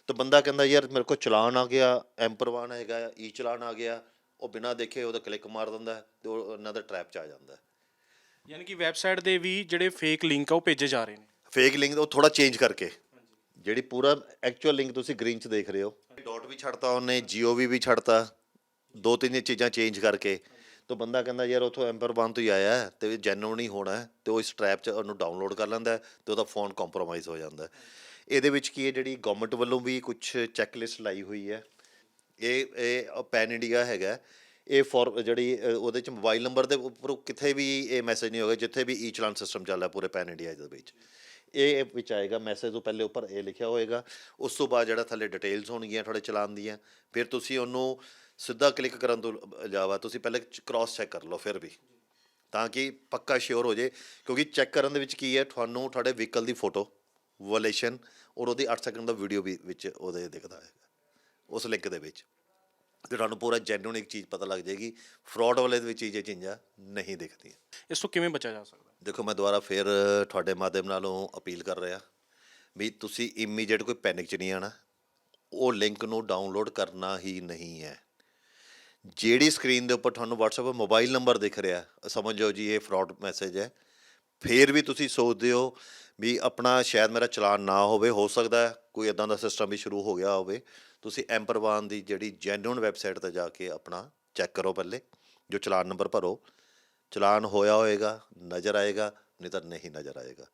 ਤਾਂ ਬੰਦਾ ਕਹਿੰਦਾ ਯਾਰ ਮੇਰੇ ਕੋਲ ਚਲਾਨ ਆ ਗਿਆ ਐਂਪਰਵਾਨ ਹੈਗਾ ਈ ਚਲਾਨ ਆ ਗਿਆ ਉਹ ਬਿਨਾਂ ਦੇਖੇ ਉਹਦਾ ਕਲਿੱਕ ਮਾਰ ਦਿੰਦਾ ਹੈ ਤੇ ਉਹ ਉਹਨਾਂ ਦਾ ਟ੍ਰੈਪ ਚ ਆ ਜਾਂਦਾ ਹੈ। ਯਾਨੀ ਕਿ ਵੈਬਸਾਈਟ ਦੇ ਵੀ ਜਿਹੜੇ ਫੇਕ ਲਿੰਕ ਆ ਉਹ ਭੇਜੇ ਜਾ ਰਹੇ ਨੇ। ਫੇਕ ਲਿੰਕ ਉਹ ਥੋੜਾ ਚੇਂਜ ਕਰਕੇ। ਜਿਹੜੀ ਪੂਰਾ ਐਕਚੁਅਲ ਲਿੰਕ ਤੁਸੀਂ ਗ੍ਰੀਨ ਚ ਦੇਖ ਰਹੇ ਹੋ। ਡਾਟ ਵੀ ਛੱਡਤਾ ਉਹਨੇ ਜੀਓ ਵੀ ਵੀ ਛੱਡਤਾ ਦੋ ਤਿੰਨ ਚੀਜ਼ਾਂ ਚੇਂਜ ਕਰਕੇ। ਤਾਂ ਬੰਦਾ ਕਹਿੰਦਾ ਯਾਰ ਉਥੋਂ ਐਂਪਰ ਬਨ ਤੋਂ ਹੀ ਆਇਆ ਹੈ ਤੇ ਜੈਨੂਨ ਹੀ ਹੋਣਾ ਹੈ ਤੇ ਉਹ ਇਸ ਟ੍ਰੈਪ 'ਚ ਉਹਨੂੰ ਡਾਊਨਲੋਡ ਕਰ ਲੈਂਦਾ ਹੈ ਤੇ ਉਹਦਾ ਫੋਨ ਕੰਪਰੋਮਾਈਜ਼ ਹੋ ਜਾਂਦਾ ਹੈ। ਇਹਦੇ ਵਿੱਚ ਕੀ ਹੈ, ਜਿਹੜੀ ਗਵਰਨਮੈਂਟ ਵੱਲੋਂ ਵੀ ਕੁਝ ਚੈੱਕਲਿਸਟ ਲਾਈ ਹੋਈ ਹੈ। ਇਹ ਇਹ ਪੈਨ ਇੰਡੀਆ ਹੈਗਾ। ਇਹ ਫੋਰ ਜਿਹੜੀ ਉਹਦੇ ਚ ਮੋਬਾਈਲ ਨੰਬਰ ਦੇ ਉੱਪਰ ਕਿਥੇ ਵੀ ਇਹ ਮੈਸੇਜ ਨਹੀਂ ਹੋਗਾ ਜਿੱਥੇ ਵੀ ਈ ਚਲਾਨ ਸਿਸਟਮ ਚੱਲਦਾ ਪੂਰੇ ਪੈਨ ਇੰਡੀਆ ਦੇ ਵਿੱਚ। ਇਹ ਵਿੱਚ ਆਏਗਾ ਮੈਸੇਜ ਤੋਂ ਪਹਿਲੇ ਉੱਪਰ ਇਹ ਲਿਖਿਆ ਹੋਏਗਾ। ਉਸ ਤੋਂ ਬਾਅਦ ਜਿਹੜਾ ਥੱਲੇ ਡਿਟੇਲਸ ਹੋਣਗੀਆਂ ਤੁਹਾਡੇ ਚਲਾਨ ਦੀਆਂ, ਫਿਰ ਤੁਸੀਂ ਉਹਨੂੰ ਸਿੱਧਾ ਕਲਿੱਕ ਕਰਨ ਤੋਂ ਇਲਾਵਾ ਤੁਸੀਂ ਪਹਿਲੇ ਕ੍ਰਾਸ ਚੈੱਕ ਕਰ ਲਓ, ਫਿਰ ਵੀ। ਤਾਂ ਕਿ ਪੱਕਾ ਸ਼ੋਰ ਹੋ ਜੇ ਕਿਉਂਕਿ ਚੈੱਕ ਕਰਨ ਦੇ ਵਿੱਚ ਕੀ ਹੈ, ਤੁਹਾਨੂੰ ਤੁਹਾਡੇ ਵਹੀਕਲ ਦੀ ਫੋਟੋ ਵੋਲੇਸ਼ਨ ਔਰ ਉਹਦੀ 8 ਸੈਕਿੰਡ ਦਾ ਵੀਡੀਓ ਵੀ ਵਿੱਚ ਉਹਦੇ ਦਿਖਦਾ ਹੈਗਾ ਉਸ ਲਿੰਕ ਦੇ ਵਿੱਚ। ਤੇ ਤੁਹਾਨੂੰ ਪੂਰਾ ਜੈਨੂਨ ਇੱਕ ਚੀਜ਼ ਪਤਾ ਲੱਗ ਜਾਏਗੀ ਫਰਾਡ ਵਾਲੇ ਦੇ ਵਿੱਚ ਇਹ ਚੀਜ਼ਾਂ ਨਹੀਂ ਦਿਖਦੀਆਂ। ਇਸ ਤੋਂ ਕਿਵੇਂ ਬਚਿਆ ਜਾ ਸਕਦਾ? ਦੇਖੋ ਮੈਂ ਦੁਬਾਰਾ ਫਿਰ ਤੁਹਾਡੇ ਮਾਧਿਅਮ ਨਾਲੋਂ ਅਪੀਲ ਕਰ ਰਿਹਾ ਵੀ ਤੁਸੀਂ ਇਮੀਡੀਏਟ ਕੋਈ ਪੈਨਿਕ ਚ ਨਹੀਂ ਆਣਾ ਉਹ ਲਿੰਕ ਨੂੰ ਡਾਊਨਲੋਡ ਕਰਨਾ ਹੀ ਨਹੀਂ ਹੈ। ਜਿਹੜੀ ਸਕਰੀਨ ਦੇ ਉੱਪਰ ਤੁਹਾਨੂੰ WhatsApp ਮੋਬਾਈਲ ਨੰਬਰ ਦਿਖ ਰਿਹਾ ਸਮਝ ਜਾਓ ਜੀ ਇਹ ਫਰਾਡ ਮੈਸੇਜ ਹੈ। ਫਿਰ ਵੀ ਤੁਸੀਂ ਸੋਚਦੇ ਹੋ ਵੀ ਆਪਣਾ ਸ਼ਾਇਦ ਮੇਰਾ ਚਲਾਨ ਨਾ ਹੋਵੇ, ਹੋ ਸਕਦਾ ਹੈ ਕੋਈ ਇਦਾਂ ਦਾ ਸਿਸਟਮ ਵੀ ਸ਼ੁਰੂ ਹੋ ਗਿਆ ਹੋਵੇ। ਤੁਸੀਂ ਐਂਪਰਵਾਨ ਦੀ ਜਿਹੜੀ ਜੈਨੂਨ ਵੈਬਸਾਈਟ ਤੇ ਜਾ ਕੇ ਆਪਣਾ ਚੈੱਕ ਕਰੋ ਪਹਿਲੇ, ਜੋ ਚਲਾਨ ਨੰਬਰ ਭਰੋ। ਚਲਾਨ ਹੋਇਆ ਹੋਏਗਾ, ਨਜ਼ਰ ਆਏਗਾ, ਨਹੀਂ ਤਾਂ ਨਹੀਂ ਨਜ਼ਰ ਆਏਗਾ।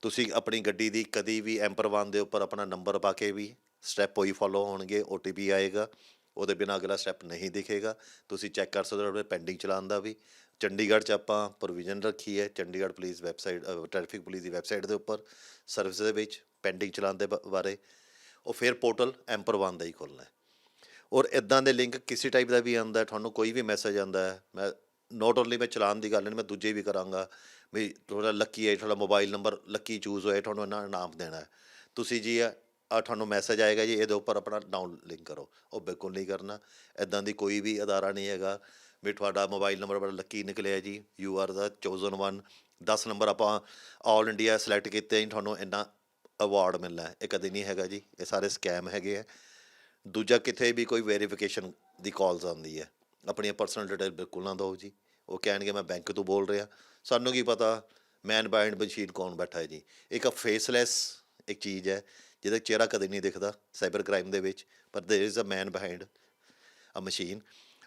ਤੁਸੀਂ ਆਪਣੀ ਗੱਡੀ ਦੀ ਕਦੀ ਵੀ ਐਂਪਰਵਾਨ ਦੇ ਉੱਪਰ ਆਪਣਾ ਨੰਬਰ ਪਾ ਕੇ ਵੀ ਸਟੈਪ ਉਹੀ ਫੋਲੋ ਹੋਣਗੇ OTP ਆਏਗਾ, ਉਹਦੇ ਬਿਨਾਂ ਅਗਲਾ ਸਟੈਪ ਨਹੀਂ ਦਿਖੇਗਾ। ਤੁਸੀਂ ਚੈੱਕ ਕਰ ਸਕਦੇ ਹੋ, ਆਪਣੇ ਪੈਂਡਿੰਗ ਚਲਾਨ ਦਾ ਵੀ। ਚੰਡੀਗੜ੍ਹ 'ਚ ਆਪਾਂ ਪ੍ਰੋਵੀਜ਼ਨ ਰੱਖੀ ਹੈ Chandigarh police website traffic police ਦੀ ਵੈਬਸਾਈਟ ਦੇ ਉੱਪਰ ਸਰਵਿਸ ਦੇ ਵਿੱਚ ਪੈਂਡਿੰਗ ਚਲਾਉਣ ਦੇ ਬ- ਬਾਰੇ। ਉਹ ਫਿਰ ਪੋਰਟਲ ਐਂਪਰਵਾਨ ਦਾ ਹੀ ਖੋਲ੍ਹਣਾ ਹੈ। ਔਰ ਇਦਾਂ ਦੇ ਲਿੰਕ ਕਿਸੇ ਟਾਈਪ ਦਾ ਵੀ ਆਉਂਦਾ ਹੈ, ਤੁਹਾਨੂੰ ਕੋਈ ਵੀ ਮੈਸੇਜ ਆਉਂਦਾ ਹੈ ਮੈਂ ਨੋਟ ਓਨਲੀ ਮੈਂ ਚਲਾਨ ਦੀ ਗੱਲ ਨਹੀਂ ਮੈਂ ਦੂਜੇ ਵੀ ਕਰਾਂਗਾ ਵੀ ਤੁਹਾਡਾ ਲੱਕੀ ਹੈ ਤੁਹਾਡਾ ਮੋਬਾਈਲ ਨੰਬਰ ਲੱਕੀ ਚੂਜ਼ ਹੋਇਆ ਤੁਹਾਨੂੰ ਇਹਨਾਂ ਇਨਾਮ ਦੇਣਾ ਹੈ। ਤੁਸੀਂ ਜੀ ਆ ਆਹ ਤੁਹਾਨੂੰ ਮੈਸੇਜ ਆਏਗਾ ਜੀ ਇਹਦੇ ਉੱਪਰ ਆਪਣਾ ਡਾਊਨ ਲਿੰਕ ਕਰੋ। ਉਹ ਬਿਲਕੁਲ ਨਹੀਂ ਕਰਨਾ। ਇਦਾਂ ਦੀ ਕੋਈ ਵੀ ਅਦਾਰਾ ਨਹੀਂ ਹੈਗਾ। ਵੀ ਤੁਹਾਡਾ ਮੋਬਾਈਲ ਨੰਬਰ ਬੜਾ ਲੱਕੀ ਨਿਕਲਿਆ ਜੀ you are the chosen one 10 number ਆਪਾਂ ਆਲ ਇੰਡੀਆ ਸਿਲੈਕਟ ਕੀਤੇ ਜੀ ਤੁਹਾਨੂੰ ਇੰਨਾ ਅਵਾਰਡ ਮਿਲਣਾ ਹੈ ਇਹ ਕਦੇ ਨਹੀਂ ਹੈਗਾ ਜੀ ਇਹ ਸਾਰੇ ਸਕੈਮ ਹੈਗੇ ਆ ਦੂਜਾ ਕਿਤੇ ਵੀ ਕੋਈ ਵੈਰੀਫਿਕੇਸ਼ਨ ਦੀ ਕਾਲਸ ਆਉਂਦੀ ਹੈ ਆਪਣੀਆਂ ਪਰਸਨਲ ਡਿਟੇਲ ਬਿਲਕੁਲ ਨਾ ਦਿਓ ਜੀ ਉਹ ਕਹਿਣਗੇ ਮੈਂ ਬੈਂਕ ਤੋਂ ਬੋਲ ਰਿਹਾ ਸਾਨੂੰ ਕੀ ਪਤਾ ਮੈਨ ਬਾਈਂਡ ਮਸ਼ੀਨ ਕੌਣ ਬੈਠਾ ਹੈ ਜੀ ਇੱਕ ਫੇਸਲੈਸ ਇੱਕ ਚੀਜ਼ ਹੈ ਜਿਹਦਾ ਚਿਹਰਾ ਕਦੇ ਨਹੀਂ ਦਿਖਦਾ ਸਾਈਬਰ ਕ੍ਰਾਈਮ ਦੇ ਵਿੱਚ ਪਰ there is a man behind a machine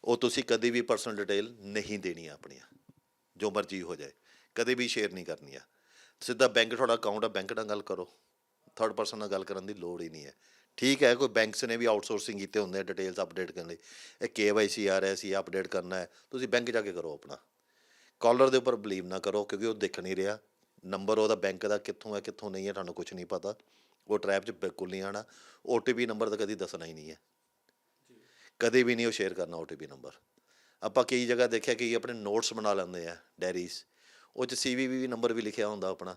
ਉਹ ਤੁਸੀਂ ਕਦੇ ਵੀ ਪਰਸਨਲ ਡਿਟੇਲ ਨਹੀਂ ਦੇਣੀ ਆਪਣੀਆਂ, ਜੋ ਮਰਜ਼ੀ ਹੋ ਜਾਏ, ਕਦੇ ਵੀ ਸ਼ੇਅਰ ਨਹੀਂ ਕਰਨੀ ਆ ਸਿੱਧਾ ਬੈਂਕ ਤੁਹਾਡਾ ਅਕਾਊਂਟ ਆ ਬੈਂਕ ਨਾਲ ਗੱਲ ਕਰੋ। ਥਰਡ ਪਰਸਨ ਨਾਲ ਗੱਲ ਕਰਨ ਦੀ ਲੋੜ ਹੀ ਨਹੀਂ ਹੈ। ਠੀਕ ਹੈ, ਕੋਈ ਬੈਂਕਸ ਨੇ ਵੀ ਆਊਟਸੋਰਸਿੰਗ ਕੀਤੇ ਹੁੰਦੇ ਆ ਡਿਟੇਲਸ ਅਪਡੇਟ ਕਰਨ ਲਈ। ਇਹ KYC ਆ ਰਿਹਾ ਸੀ ਅਪਡੇਟ ਕਰਨਾ ਹੈ। ਤੁਸੀਂ ਬੈਂਕ ਜਾ ਕੇ ਕਰੋ ਆਪਣਾ। ਕਾਲਰ ਦੇ ਉੱਪਰ ਬਲੀਵ ਨਾ ਕਰੋ, ਕਿਉਂਕਿ ਉਹ ਦਿਖ ਨਹੀਂ ਰਿਹਾ। ਨੰਬਰ ਉਹਦਾ ਬੈਂਕ ਦਾ ਕਿੱਥੋਂ ਹੈ, ਕਿੱਥੋਂ ਨਹੀਂ ਹੈ, ਤੁਹਾਨੂੰ ਕੁਝ ਨਹੀਂ ਪਤਾ। ਉਹ ਟਰੈਪ 'ਚ ਬਿਲਕੁਲ ਨਹੀਂ ਆਣਾ OTP ਨੰਬਰ ਤਾਂ ਕਦੀ ਦੱਸਣਾ ਹੀ ਨਹੀਂ ਹੈ। ਕਦੇ ਵੀ ਨਹੀਂ ਉਹ ਸ਼ੇਅਰ ਕਰਨਾ OTP ਨੰਬਰ ਆਪਾਂ ਕਈ ਜਗ੍ਹਾ ਦੇਖਿਆ ਕਿ ਆਪਣੇ ਨੋਟਸ ਬਣਾ ਲੈਂਦੇ ਆ ਡਾਇਰੀਜ਼ ਉਹ 'ਚ CVV ਨੰਬਰ ਵੀ ਲਿਖਿਆ ਹੁੰਦਾ ਆਪਣਾ।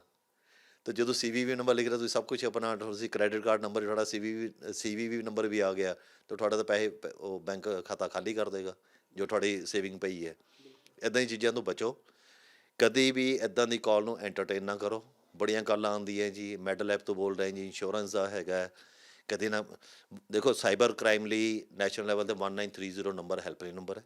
ਤੇ ਜਦੋਂ CVV ਨੰਬਰ ਲਿਖ ਰਿਹਾ ਤੁਸੀਂ ਸਭ ਕੁਝ ਆਪਣਾ, ਤੁਸੀਂ ਕ੍ਰੈਡਿਟ ਕਾਰਡ ਨੰਬਰ ਤੁਹਾਡਾ CVV CVV ਨੰਬਰ ਵੀ ਆ ਗਿਆ, ਤਾਂ ਤੁਹਾਡਾ ਤਾਂ ਪੈਸੇ ਉਹ ਬੈਂਕ ਖਾਤਾ ਖਾਲੀ ਕਰ ਦੇਗਾ, ਜੋ ਤੁਹਾਡੀ ਸੇਵਿੰਗ ਪਈ ਹੈ। ਇਦਾਂ ਦੀ ਚੀਜ਼ਾਂ ਤੋਂ ਬਚੋ। ਕਦੇ ਵੀ ਇਦਾਂ ਦੀ ਕਾਲ ਨੂੰ ਐਂਟਰਟੇਨ ਨਾ ਕਰੋ। ਬੜੀਆਂ ਗੱਲਾਂ ਆਉਂਦੀਆਂ ਜੀ ਮੈਡਲ ਐਪ ਤੋਂ ਬੋਲ ਰਹੇ ਜੀ ਇੰਸ਼ੋਰੈਂਸ ਦਾ ਹੈਗਾ। ਕਦੇ ਨਾ, ਦੇਖੋ ਸਾਈਬਰ ਕ੍ਰਾਈਮ ਲਈ ਨੈਸ਼ਨਲ ਲੈਵਲ ਤੇ 1930 ਨੰਬਰ ਹੈਲਪਲਾਈਨ ਨੰਬਰ ਹੈ।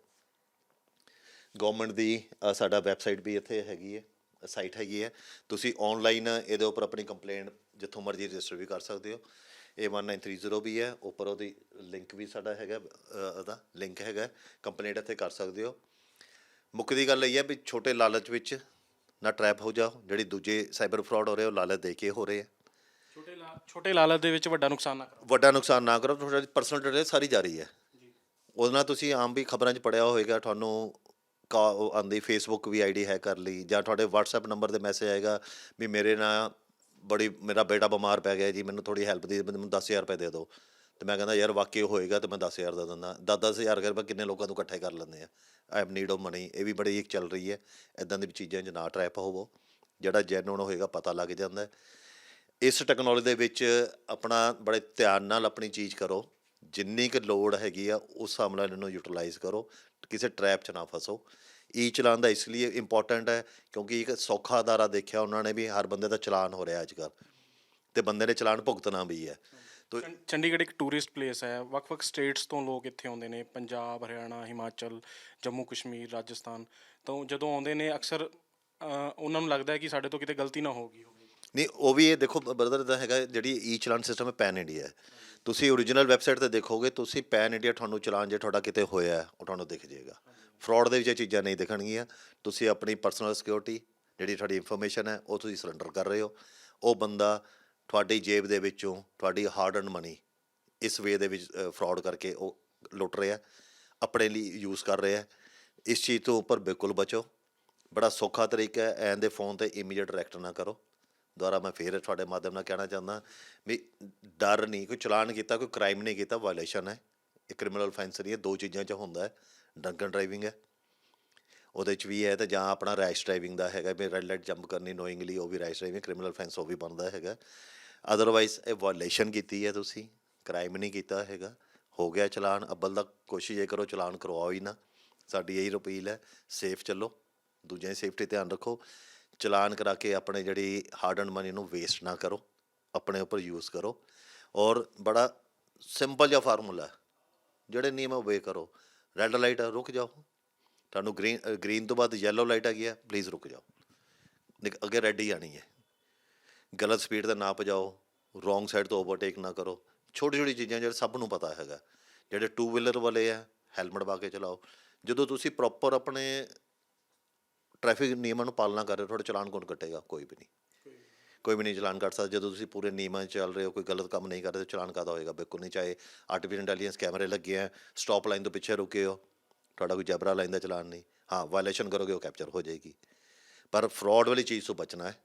ਗਵਰਨਮੈਂਟ ਦੀ ਸਾਡਾ ਵੈਬਸਾਈਟ ਵੀ ਇੱਥੇ ਹੈਗੀ ਹੈ, ਸਾਈਟ ਹੈਗੀ ਹੈ। ਤੁਸੀਂ ਆਨਲਾਈਨ ਇਹਦੇ ਉੱਪਰ ਆਪਣੀ ਕੰਪਲੇਂਟ ਜਿੱਥੋਂ ਮਰਜ਼ੀ ਰਜਿਸਟਰ ਵੀ ਕਰ ਸਕਦੇ ਹੋ। ਇਹ 1930 ਵੀ ਹੈ, ਉੱਪਰ ਉਹਦੀ ਲਿੰਕ ਵੀ ਸਾਡਾ ਹੈਗਾ ਉਹਦਾ ਲਿੰਕ ਹੈਗਾ ਕੰਪਲੇਂਟ ਇੱਥੇ ਕਰ ਸਕਦੇ ਹੋ। ਮੁੱਖ ਦੀ ਗੱਲ ਇਹ ਹੈ ਵੀ ਛੋਟੇ ਲਾਲਚ ਵਿੱਚ ਨਾ ਟਰੈਪ ਹੋ ਜਾਓ, ਜਿਹੜੀ ਦੂਜੇ ਸਾਈਬਰ ਫਰਾਡ ਹੋ ਰਹੇ, ਉਹ ਲਾਲਚ ਦੇ ਕੇ ਹੋ ਰਹੇ ਆ ਛੋਟੇ ਲਾ ਛੋਟੇ ਲਾਲਚ ਦੇ ਵਿੱਚ ਵੱਡਾ ਨੁਕਸਾਨ ਨਾ ਕਰੋ। ਵੱਡਾ ਨੁਕਸਾਨ ਨਾ ਕਰੋ ਤੁਹਾਡੀ ਪਰਸਨਲ ਡਿਟੇਲ ਸਾਰੀ ਜਾ ਰਹੀ ਹੈ ਉਹਦੇ ਨਾਲ ਤੁਸੀਂ ਆਮ ਵੀ ਖਬਰਾਂ 'ਚ ਪੜਿਆ ਹੋਵੇਗਾ ਤੁਹਾਨੂੰ ਕਾ ਆਉਂਦੀ ਫੇਸਬੁੱਕ ਵੀ ਆਈਡੀ ਹੈ ਕਰ ਲਈ ਜਾਂ ਤੁਹਾਡੇ WhatsApp ਨੰਬਰ ਤੇ ਮੈਸੇਜ ਆਏਗਾ ਵੀ ਮੇਰੇ ਨਾਲ ਬੜੀ ਮੇਰਾ ਬੇਟਾ ਬਿਮਾਰ ਪੈ ਗਿਆ ਜੀ ਮੈਨੂੰ ਥੋੜੀ ਹੈਲਪ ਦੀ ਮੈਨੂੰ 10000 ਰੁਪਏ ਦੇ ਦਿਓ। ਤੇ ਮੈਂ ਕਹਿੰਦਾ ਯਾਰ ਵਾਕਈ ਹੋਏਗਾ ਤੇ ਮੈਂ 10000 ਦਾ ਦਿੰਦਾ। 10-10000 ਕਰਕੇ ਆਪਾਂ ਕਿੰਨੇ ਲੋਕਾਂ ਨੂੰ ਇਕੱਠੇ ਕਰ ਲੈਂਦੇ ਆ। I am need of money ਇਹ ਵੀ ਬੜੀ ਇੱਕ ਚੱਲ ਰਹੀ ਹੈ। ਇਦਾਂ ਦੀ ਚੀਜ਼ਾਂ 'ਚ ਨਾ ਟਰੈਪ ਹੋਵੋ। ਜਿਹੜਾ ਜੈਨੂਨ ਹੋਏਗਾ ਪਤਾ ਲੱਗ ਜਾਂਦਾ ਹੈ। ਇਸ ਟੈਕਨੋਲੋਜੀ ਦੇ ਵਿੱਚ ਆਪਣਾ ਬੜੇ ਧਿਆਨ ਨਾਲ ਆਪਣੀ ਚੀਜ਼ ਕਰੋ। ਜਿੰਨੀ ਕੁ ਲੋੜ ਹੈਗੀ ਆ ਉਸ ਹਿਸਾਬ ਨਾਲ ਇਹਨੂੰ ਯੂਟਿਲਾਈਜ਼ ਕਰੋ। ਕਿਸੇ ਟਰੈਪ 'ਚ ਨਾ ਫਸੋ। ਈ ਚਲਾਨ ਦਾ ਇਸ ਲਈ ਇੰਪੋਰਟੈਂਟ ਹੈ ਕਿਉਂਕਿ ਇੱਕ ਸੌਖਾ ਅਦਾਰਾ ਦੇਖਿਆ ਉਹਨਾਂ ਨੇ ਵੀ ਹਰ ਬੰਦੇ ਦਾ ਚਲਾਨ ਹੋ ਰਿਹਾ ਅੱਜ ਕੱਲ੍ਹ ਤੇ ਬੰਦੇ ਨੇ ਚਲਾਨ ਭੁਗਤਣਾ ਵੀ ਹੈ। ਤੋ ਚੰ- ਚੰਡੀਗੜ੍ਹ ਇੱਕ ਟੂਰਿਸਟ ਪਲੇਸ ਹੈ। ਵੱਖ-ਵੱਖ ਸਟੇਟਸ ਤੋਂ ਲੋਕ ਇੱਥੇ ਆਉਂਦੇ ਨੇ। ਪੰਜਾਬ ਹਰਿਆਣਾ ਹਿਮਾਚਲ ਜੰਮੂ ਕਸ਼ਮੀਰ ਰਾਜਸਥਾਨ। ਤਾਂ ਜਦੋਂ ਆਉਂਦੇ ਨੇ ਅਕਸਰ ਅ, ਉਹਨਾਂ ਨੂੰ ਲੱਗਦਾ ਹੈ ਕਿ ਸਾਡੇ ਤੋਂ ਕਿਤੇ ਗਲਤੀ ਨਾ ਹੋ ਗਈ ਹੋਵੇ। ਨਹੀਂ, ਉਹ ਵੀ ਇਹ ਦੇਖੋ, ਬ੍ਰਦਰ ਦਾ ਹੈਗਾ, ਜਿਹੜੀ ਈ ਚਲਾਨ ਸਿਸਟਮ ਹੈ ਪੈਨ ਇੰਡੀਆ ਹੈ। ਤੁਸੀਂ ਓਰੀਜਨਲ ਵੈਬਸਾਈਟ ਤੇ ਦੇਖੋਗੇ, ਤੁਸੀਂ ਪੈਨ ਇੰਡੀਆ ਤੁਹਾਨੂੰ ਚਲਾਨ ਜੇ ਤੁਹਾਡਾ ਕਿਤੇ ਹੋਇਆ ਉਹ ਤੁਹਾਨੂੰ ਦਿਖ ਜਾਏਗਾ। ਫਰਾਡ ਦੇ ਵਿੱਚ ਇਹ ਚੀਜ਼ਾਂ ਨਹੀਂ ਦਿਖਣਗੀਆਂ। ਤੁਸੀਂ ਆਪਣੀ ਪਰਸਨਲ ਸਿਕਿਉਰਿਟੀ ਜਿਹੜੀ ਤੁਹਾਡੀ ਇਨਫੋਰਮੇਸ਼ਨ ਹੈ, ਉਹ ਤੁਸੀਂ ਸਰੈਂਡਰ ਕਰ ਰਹੇ ਹੋ। ਉਹ ਬੰਦਾ ਤੁਹਾਡੀ ਜੇਬ ਦੇ ਵਿੱਚੋਂ ਤੁਹਾਡੀ ਹਾਰਡ ਅਰਨ ਮਨੀ ਇਸ ਵੇ ਦੇ ਵਿੱਚ ਫਰਾਡ ਕਰਕੇ ਉਹ ਲੁੱਟ ਰਿਹਾ ਆਪਣੇ ਲਈ ਯੂਜ਼ ਕਰ ਰਿਹਾ ਇਸ ਚੀਜ਼ ਤੋਂ ਉੱਪਰ ਬਿਲਕੁਲ ਬਚੋ। ਬੜਾ ਸੌਖਾ ਤਰੀਕਾ ਹੈ, ਐਨ ਦੇ ਫੋਨ ਤੇ ਇਮੀਡੀਏਟ ਰਿਐਕਟ ਨਾ ਕਰੋ। ਦੁਆਰਾ ਮੈਂ ਫੇਰ ਤੁਹਾਡੇ ਮਾਧਿਅਮ ਨਾਲ ਕਹਿਣਾ ਚਾਹੁੰਦਾ, ਵੀ ਡਰ ਨਹੀਂ, ਕੋਈ ਚਲਾਨ ਕੀਤਾ, ਕੋਈ ਕ੍ਰਾਈਮ ਨਹੀਂ ਕੀਤਾ ਵਾਇਲੇਸ਼ਨ ਹੈ। ਇਹ ਕ੍ਰਿਮੀਨਲ ਅਫੈਂਸ ਨਹੀਂ ਹੈ, ਦੋ ਚੀਜ਼ਾਂ 'ਚ ਹੁੰਦਾ ਹੈ। ਡਰੰਕਨ ਡਰਾਈਵਿੰਗ ਹੈ। ਉਹਦੇ 'ਚ ਵੀ ਹੈ ਤੇ ਜਾਂ ਆਪਣਾ ਰੈਸ਼ ਡਰਾਈਵਿੰਗ ਦਾ ਹੈਗਾ, ਵੀ ਰੈਡ ਲਾਈਟ ਜੰਪ ਕਰਨੀ ਨੋਇੰਗਲੀ ਉਹ ਵੀ ਰੈਸ਼ ਡਰਾਈਵਿੰਗ ਕ੍ਰਿਮੀਨਲ ਅਫੈਂਸ ਉਹ ਵੀ ਬਣਦਾ ਹੈਗਾ। ਅਦਰਵਾਈਜ਼ ਇਹ ਵਾਇਲੇਸ਼ਨ ਕੀਤੀ ਹੈ ਤੁਸੀਂ ਕ੍ਰਾਈਮ ਨਹੀਂ ਕੀਤਾ ਹੈਗਾ। ਹੋ ਗਿਆ ਚਲਾਨ, ਅੱਬਲ ਦਾ ਕੋਸ਼ਿਸ਼ ਇਹ ਕਰੋ ਚਲਾਨ ਕਰਵਾਓ ਹੀ ਨਾ। ਸਾਡੀ ਇਹੀ ਅਪੀਲ ਹੈ ਸੇਫ ਚੱਲੋ, ਦੂਜਿਆਂ ਦੀ ਸੇਫਟੀ ਧਿਆਨ ਰੱਖੋ। ਚਲਾਨ ਕਰਾ ਕੇ ਆਪਣੇ ਜਿਹੜੀ ਹਾਰਡ ਐਂਡ ਮਨੀ ਨੂੰ ਵੇਸਟ ਨਾ ਕਰੋ, ਆਪਣੇ ਉੱਪਰ ਯੂਜ਼ ਕਰੋ ਔਰ ਬੜਾ ਸਿੰਪਲ ਜਿਹਾ ਫਾਰਮੂਲਾ ਜਿਹੜੇ ਨਿਯਮ ਓਬੇ ਕਰੋ। ਰੈੱਡ ਲਾਈਟ ਆ ਰੁਕ ਜਾਓ। ਤੁਹਾਨੂੰ ਗ੍ਰੀਨ ਗ੍ਰੀਨ ਤੋਂ ਬਾਅਦ ਯੈਲੋ ਲਾਈਟ ਆ ਗਈ ਹੈ ਪਲੀਜ਼ ਰੁਕ ਜਾਓ। ਨਹੀਂ ਅੱਗੇ ਰੈੱਡ ਹੀ ਆਣੀ ਹੈ। ਗਲਤ ਸਪੀਡ ਤੇ ਨਾ ਭਜਾਓ ਰੋਂਗ ਸਾਈਡ ਤੋਂ ਓਵਰਟੇਕ ਨਾ ਕਰੋ। ਛੋਟੀ ਛੋਟੀ ਚੀਜ਼ਾਂ ਜਿਹੜੇ ਸਭ ਨੂੰ ਪਤਾ ਹੈਗਾ। ਜਿਹੜੇ ਟੂ ਵੀਲਰ ਵਾਲੇ ਆ ਹੈਲਮਟ ਪਾ ਕੇ ਚਲਾਓ। ਜਦੋਂ ਤੁਸੀਂ ਪ੍ਰੋਪਰ ਆਪਣੇ ਟ੍ਰੈਫਿਕ ਨਿਯਮਾਂ ਨੂੰ ਪਾਲਣਾ ਕਰ ਰਹੇ ਹੋ ਤੁਹਾਡਾ ਚਲਾਨ ਕੌਣ ਕੱਟੇਗਾ? ਕੋਈ ਵੀ ਨਹੀਂ। ਕੋਈ ਵੀ ਨਹੀਂ ਚਲਾਨ ਕੱਟ ਸਕਦਾ। ਜਦੋਂ ਤੁਸੀਂ ਪੂਰੇ ਨਿਯਮਾਂ 'ਚ ਚੱਲ ਰਹੇ ਹੋ ਕੋਈ ਗਲਤ ਕੰਮ ਨਹੀਂ ਕਰ ਰਹੇ ਤਾਂ ਚਲਾਨ ਕਾਹਦਾ ਹੋਏਗਾ? ਬਿਲਕੁਲ ਨਹੀਂ। ਚਾਹੇ ਆਰਟੀਫੀਸ਼ੀਅਲ ਇੰਟੈਲੀਜੈਂਸ ਕੈਮਰੇ ਲੱਗੇ ਆ ਸਟਾਪ ਲਾਈਨ ਤੋਂ ਪਿੱਛੇ ਰੁਕੇ ਹੋ ਤੁਹਾਡਾ ਕੋਈ ਜਬਰਾ ਲਾਈਨ ਦਾ ਚਲਾਨ ਨਹੀਂ। ਹਾਂ ਵਾਇਲੇਸ਼ਨ ਕਰੋਗੇ ਉਹ ਕੈਪਚਰ ਹੋ ਜਾਏਗੀ। ਪਰ ਫਰਾਡ ਵਾਲੀ ਚੀਜ਼ ਤੋਂ ਬਚਣਾ ਹੈ।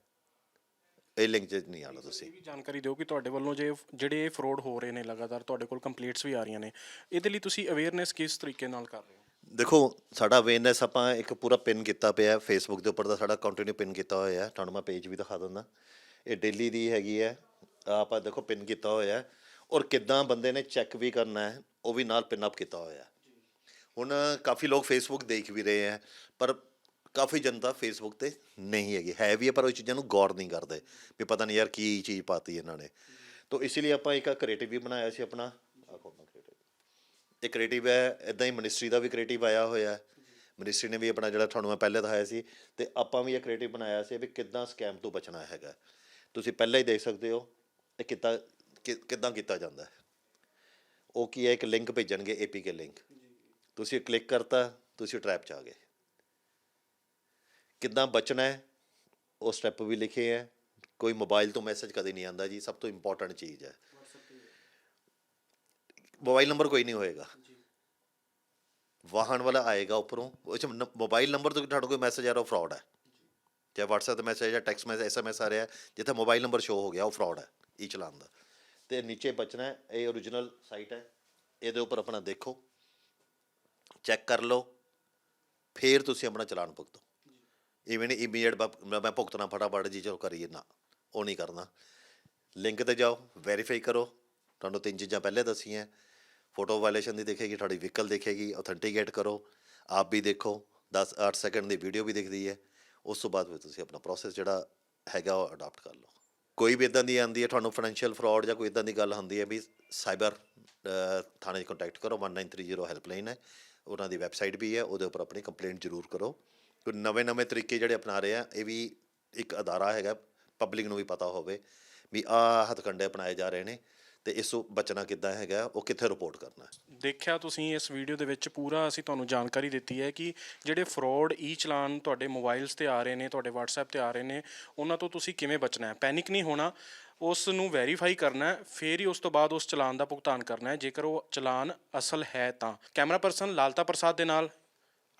ਇਹ ਲਿੰਕ 'ਚ ਨਹੀਂ ਆਣਾ ਤੁਸੀਂ। ਇਹ ਵੀ ਜਾਣਕਾਰੀ ਦਿਓ ਕਿ ਤੁਹਾਡੇ ਵੱਲੋਂ ਜੇ ਜਿਹੜੇ ਇਹ ਫਰੋਡ ਹੋ ਰਹੇ ਨੇ ਲਗਾਤਾਰ ਤੁਹਾਡੇ ਕੋਲ ਕੰਪਲੀਟਸ ਵੀ ਆ ਰਹੀਆਂ ਨੇ ਇਹਦੇ ਲਈ ਤੁਸੀਂ ਅਵੇਅਰਨੈਸ ਕਿਸ ਤਰੀਕੇ ਨਾਲ ਕਰ ਰਹੇ ਹੋ? ਦੇਖੋ, ਸਾਡਾ ਅਵੇਅਰਨੈਸ ਆਪਾਂ ਇੱਕ ਪੂਰਾ ਪਿੰਨ ਕੀਤਾ ਪਿਆ ਹੈ ਫੇਸਬੁੱਕ ਦੇ ਉੱਪਰ ਦਾ ਸਾਡਾ ਕੰਟੀਨਿਊ ਪਿੰਨ ਕੀਤਾ ਹੋਇਆ ਹੈ। ਤੁਹਾਨੂੰ ਮੈਂ ਪੇਜ ਵੀ ਦਿਖਾ ਦਿੰਦਾ। ਇਹ ਡੇਲੀ ਦੀ ਹੈਗੀ ਹੈ। ਆਪਾਂ ਦੇਖੋ ਪਿੰਨ ਕੀਤਾ ਹੋਇਆ ਹੈ। ਔਰ ਕਿੱਦਾਂ ਬੰਦੇ ਨੇ ਚੈੱਕ ਵੀ ਕਰਨਾ ਹੈ, ਉਹ ਵੀ ਨਾਲ ਪਿਨ ਅਪ ਕੀਤਾ ਹੋਇਆ ਹੈ। ਹੁਣ ਕਾਫੀ ਲੋਕ ਫੇਸਬੁੱਕ ਦੇਖ ਵੀ ਰਹੇ ਹੈ, ਪਰ ਕਾਫੀ ਜਨਤਾ ਫੇਸਬੁੱਕ ਤੇ ਨਹੀਂ ਹੈਗੀ। ਹੈ ਵੀ ਹੈ, ਪਰ ਉਹ ਚੀਜ਼ਾਂ ਨੂੰ ਗੌਰ ਨਹੀਂ ਕਰਦੇ। ਵੀ ਪਤਾ ਨਹੀਂ ਯਾਰ ਕੀ ਚੀਜ਼ ਪਾਤੀ ਇਹਨਾਂ ਨੇ। ਤਾਂ ਇਸ ਲਈ ਆਪਾਂ ਇੱਕ ਕ੍ਰੀਏਟਿਵ ਵੀ ਬਣਾਇਆ ਸੀ ਆਪਣਾ। ਇਹ ਕ੍ਰੀਏਟਿਵ ਹੈ ਇਦਾਂ ਹੀ ਮਿਨਿਸਟਰੀ ਦਾ ਵੀ ਕ੍ਰੀਏਟਿਵ ਆਇਆ ਹੋਇਆ ਹੈ। ਮਿਨਿਸਟਰੀ ਨੇ ਵੀ ਆਪਣਾ ਜਿਹੜਾ ਤੁਹਾਨੂੰ ਮੈਂ ਪਹਿਲੇ ਦਿਖਾਇਆ ਸੀ ਤੇ ਆਪਾਂ ਵੀ ਇਹ ਕ੍ਰੀਏਟਿਵ ਬਣਾਇਆ ਸੀ ਵੀ ਕਿੱਦਾਂ ਸਕੈਮ ਤੋਂ ਬਚਣਾ ਹੈਗਾ। ਤੁਸੀਂ ਪਹਿਲਾਂ ਹੀ ਦੇਖ ਸਕਦੇ ਹੋ ਇਹ ਕਿੱਦਾਂ, ਕਿ- ਕਿੱਦਾਂ ਕੀਤਾ ਜਾਂਦਾ ਹੈ। ਉਹ ਕੀ ਹੈ, ਇੱਕ ਲਿੰਕ ਭੇਜਣਗੇ ਏਪੀਕੇ ਲਿੰਕ ਤੁਸੀਂ ਕਲਿੱਕ ਕਰਤਾ, ਤੁਸੀਂ ਟਰੈਪ 'ਚ ਆ ਗਏ। ਕਿੱਦਾਂ ਬਚਣਾ ਹੈ, ਉਹ ਸਟੈਪ ਵੀ ਲਿਖੇ ਹੈ। ਕੋਈ ਮੋਬਾਈਲ ਤੋਂ ਮੈਸੇਜ ਕਦੇ ਨਹੀਂ ਆਉਂਦਾ ਜੀ, ਸਭ ਤੋਂ ਇੰਪੋਰਟੈਂਟ ਚੀਜ਼ ਹੈ। ਮੋਬਾਈਲ ਨੰਬਰ ਕੋਈ ਨਹੀਂ ਹੋਏਗਾ। ਵਾਹਨ ਵਾਲਾ ਆਏਗਾ ਉੱਪਰੋਂ। ਉਹ ਮੋਬਾਈਲ ਨੰਬਰ ਤੋਂ ਤੁਹਾਡਾ ਕੋਈ ਮੈਸੇਜ ਆ ਰਿਹਾ, ਉਹ ਫਰਾਡ ਹੈ। ਚਾਹੇ WhatsApp ਤੇ ਮੈਸੇਜ ਜਾਂ ਟੈਕਸਟ ਮੈਸੇਜ ਐਸਐਮਐਸ ਆ ਰਿਹਾ, ਜਿੱਥੇ ਮੋਬਾਈਲ ਨੰਬਰ ਸ਼ੋ ਹੋ ਗਿਆ, ਉਹ ਫਰਾਡ ਹੈ, ਇਹ ਚਲਾਉਣ ਦਾ। ਤੇ ਨੀਚੇ ਬਚਣਾ ਇਹ origignal ਸਾਈਟ ਹੈ, ਇਹਦੇ ਉੱਪਰ ਆਪਣਾ ਦੇਖੋ। ਚੈੱਕ ਕਰ ਲਓ, ਫੇਰ ਤੁਸੀਂ ਆਪਣਾ ਚਲਾਨ ਭੁਗਤੋ। ਇਵਨ ਇਮੀਡੀਏਟ ਮੈਂ ਭੁਗਤਣਾ ਫਟਾਫਟ, ਜੀ ਚਲੋ ਕਰੀਏ ਨਾ, ਉਹ ਨਹੀਂ ਕਰਨਾ। ਲਿੰਕ ਤੇ ਜਾਓ ਵੈਰੀਫਾਈ ਕਰੋ, ਤੁਹਾਨੂੰ ਤਿੰਨ ਚੀਜ਼ਾਂ ਪਹਿਲੇ ਦੱਸੀਆਂ। ਫੋਟੋ ਵਾਇਲੇਸ਼ਨ ਦੀ ਦਿਖੇਗੀ, ਤੁਹਾਡੀ ਵਹੀਕਲ ਦਿਖੇਗੀ ਆਥੈਂਟੀਕੇਟ ਕਰੋ, ਆਪ ਵੀ ਦੇਖੋ 10 8 ਸੈਕਿੰਡ ਦੀ ਵੀਡੀਓ ਵੀ ਦਿਖਦੀ ਹੈ। ਉਸ ਤੋਂ ਬਾਅਦ ਫਿਰ ਤੁਸੀਂ ਆਪਣਾ ਪ੍ਰੋਸੈਸ ਜਿਹੜਾ ਹੈਗਾ ਉਹ ਅਡਾਪਟ ਕਰ ਲਓ। ਕੋਈ ਵੀ ਇਦਾਂ ਦੀ ਆਉਂਦੀ ਹੈ, ਤੁਹਾਨੂੰ ਫਾਈਨੈਂਸ਼ੀਅਲ ਫਰਾਡ ਜਾਂ ਕੋਈ ਇਦਾਂ ਦੀ ਗੱਲ ਹੁੰਦੀ ਹੈ ਵੀ ਸਾਈਬਰ ਥਾਣੇ 'ਚ ਕੰਟੈਕਟ ਕਰੋ 1930 ਹੈਲਪਲਾਈਨ ਹੈ, ਉਹਨਾਂ ਦੀ ਵੈਬਸਾਈਟ ਵੀ ਹੈ, ਉਹਦੇ ਉੱਪਰ ਆਪਣੀ ਕੰਪਲੇਂਟ ਜ਼ਰੂਰ ਕਰੋ। ਕੋਈ ਨਵੇਂ ਨਵੇਂ ਤਰੀਕੇ ਜਿਹੜੇ ਅਪਣਾ ਰਹੇ ਆ, ਇਹ ਵੀ ਇੱਕ ਅਦਾਰਾ ਹੈਗਾ ਪਬਲਿਕ ਨੂੰ ਵੀ ਪਤਾ ਹੋਵੇ ਵੀ ਆਹ ਹੱਥਕੰਡੇ ਅਪਣਾਏ ਜਾ ਰਹੇ ਨੇ। ਤੇ ਇਸ ਤੋਂ ਬਚਣਾ ਕਿੱਦਾਂ ਹੈਗਾ, ਉਹ ਕਿੱਥੇ ਰਿਪੋਰਟ ਕਰਨਾ ਹੈ? ਦੇਖਿਆ ਤੁਸੀਂ ਇਸ ਵੀਡੀਓ ਦੇ ਵਿੱਚ ਪੂਰਾ ਅਸੀਂ ਤੁਹਾਨੂੰ ਜਾਣਕਾਰੀ ਦਿੱਤੀ ਹੈ ਕਿ ਜਿਹੜੇ ਫਰਾਡ ਈ ਚਲਾਨ ਤੁਹਾਡੇ ਮੋਬਾਈਲਸ ਤੇ ਆ ਰਹੇ ਨੇ, ਤੁਹਾਡੇ WhatsApp ਤੇ ਆ ਰਹੇ ਨੇ, ਉਹਨਾਂ ਤੋਂ ਤੁਸੀਂ ਕਿਵੇਂ ਬਚਣਾ ਹੈ? ਪੈਨਿਕ ਨਹੀਂ ਹੋਣਾ, ਉਸ ਨੂੰ ਵੈਰੀਫਾਈ ਕਰਨਾ ਹੈ, ਫਿਰ ਹੀ ਉਸ ਤੋਂ ਬਾਅਦ ਉਸ ਚਲਾਨ ਦਾ ਭੁਗਤਾਨ ਕਰਨਾ ਹੈ। ਜੇਕਰ ਉਹ ਚਲਾਨ ਅਸਲ ਹੈ ਤਾਂ। ਕੈਮਰਾ ਪਰਸਨ ਲਾਲਤਾ ਪ੍ਰਸਾਦ ਦੇ ਨਾਲ,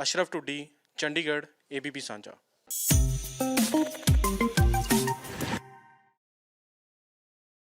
ਅਸ਼ਰਫ ਟੁੱਡੀ ਚੰਡੀਗੜ੍ਹ ABP ਸਾਂਝਾ।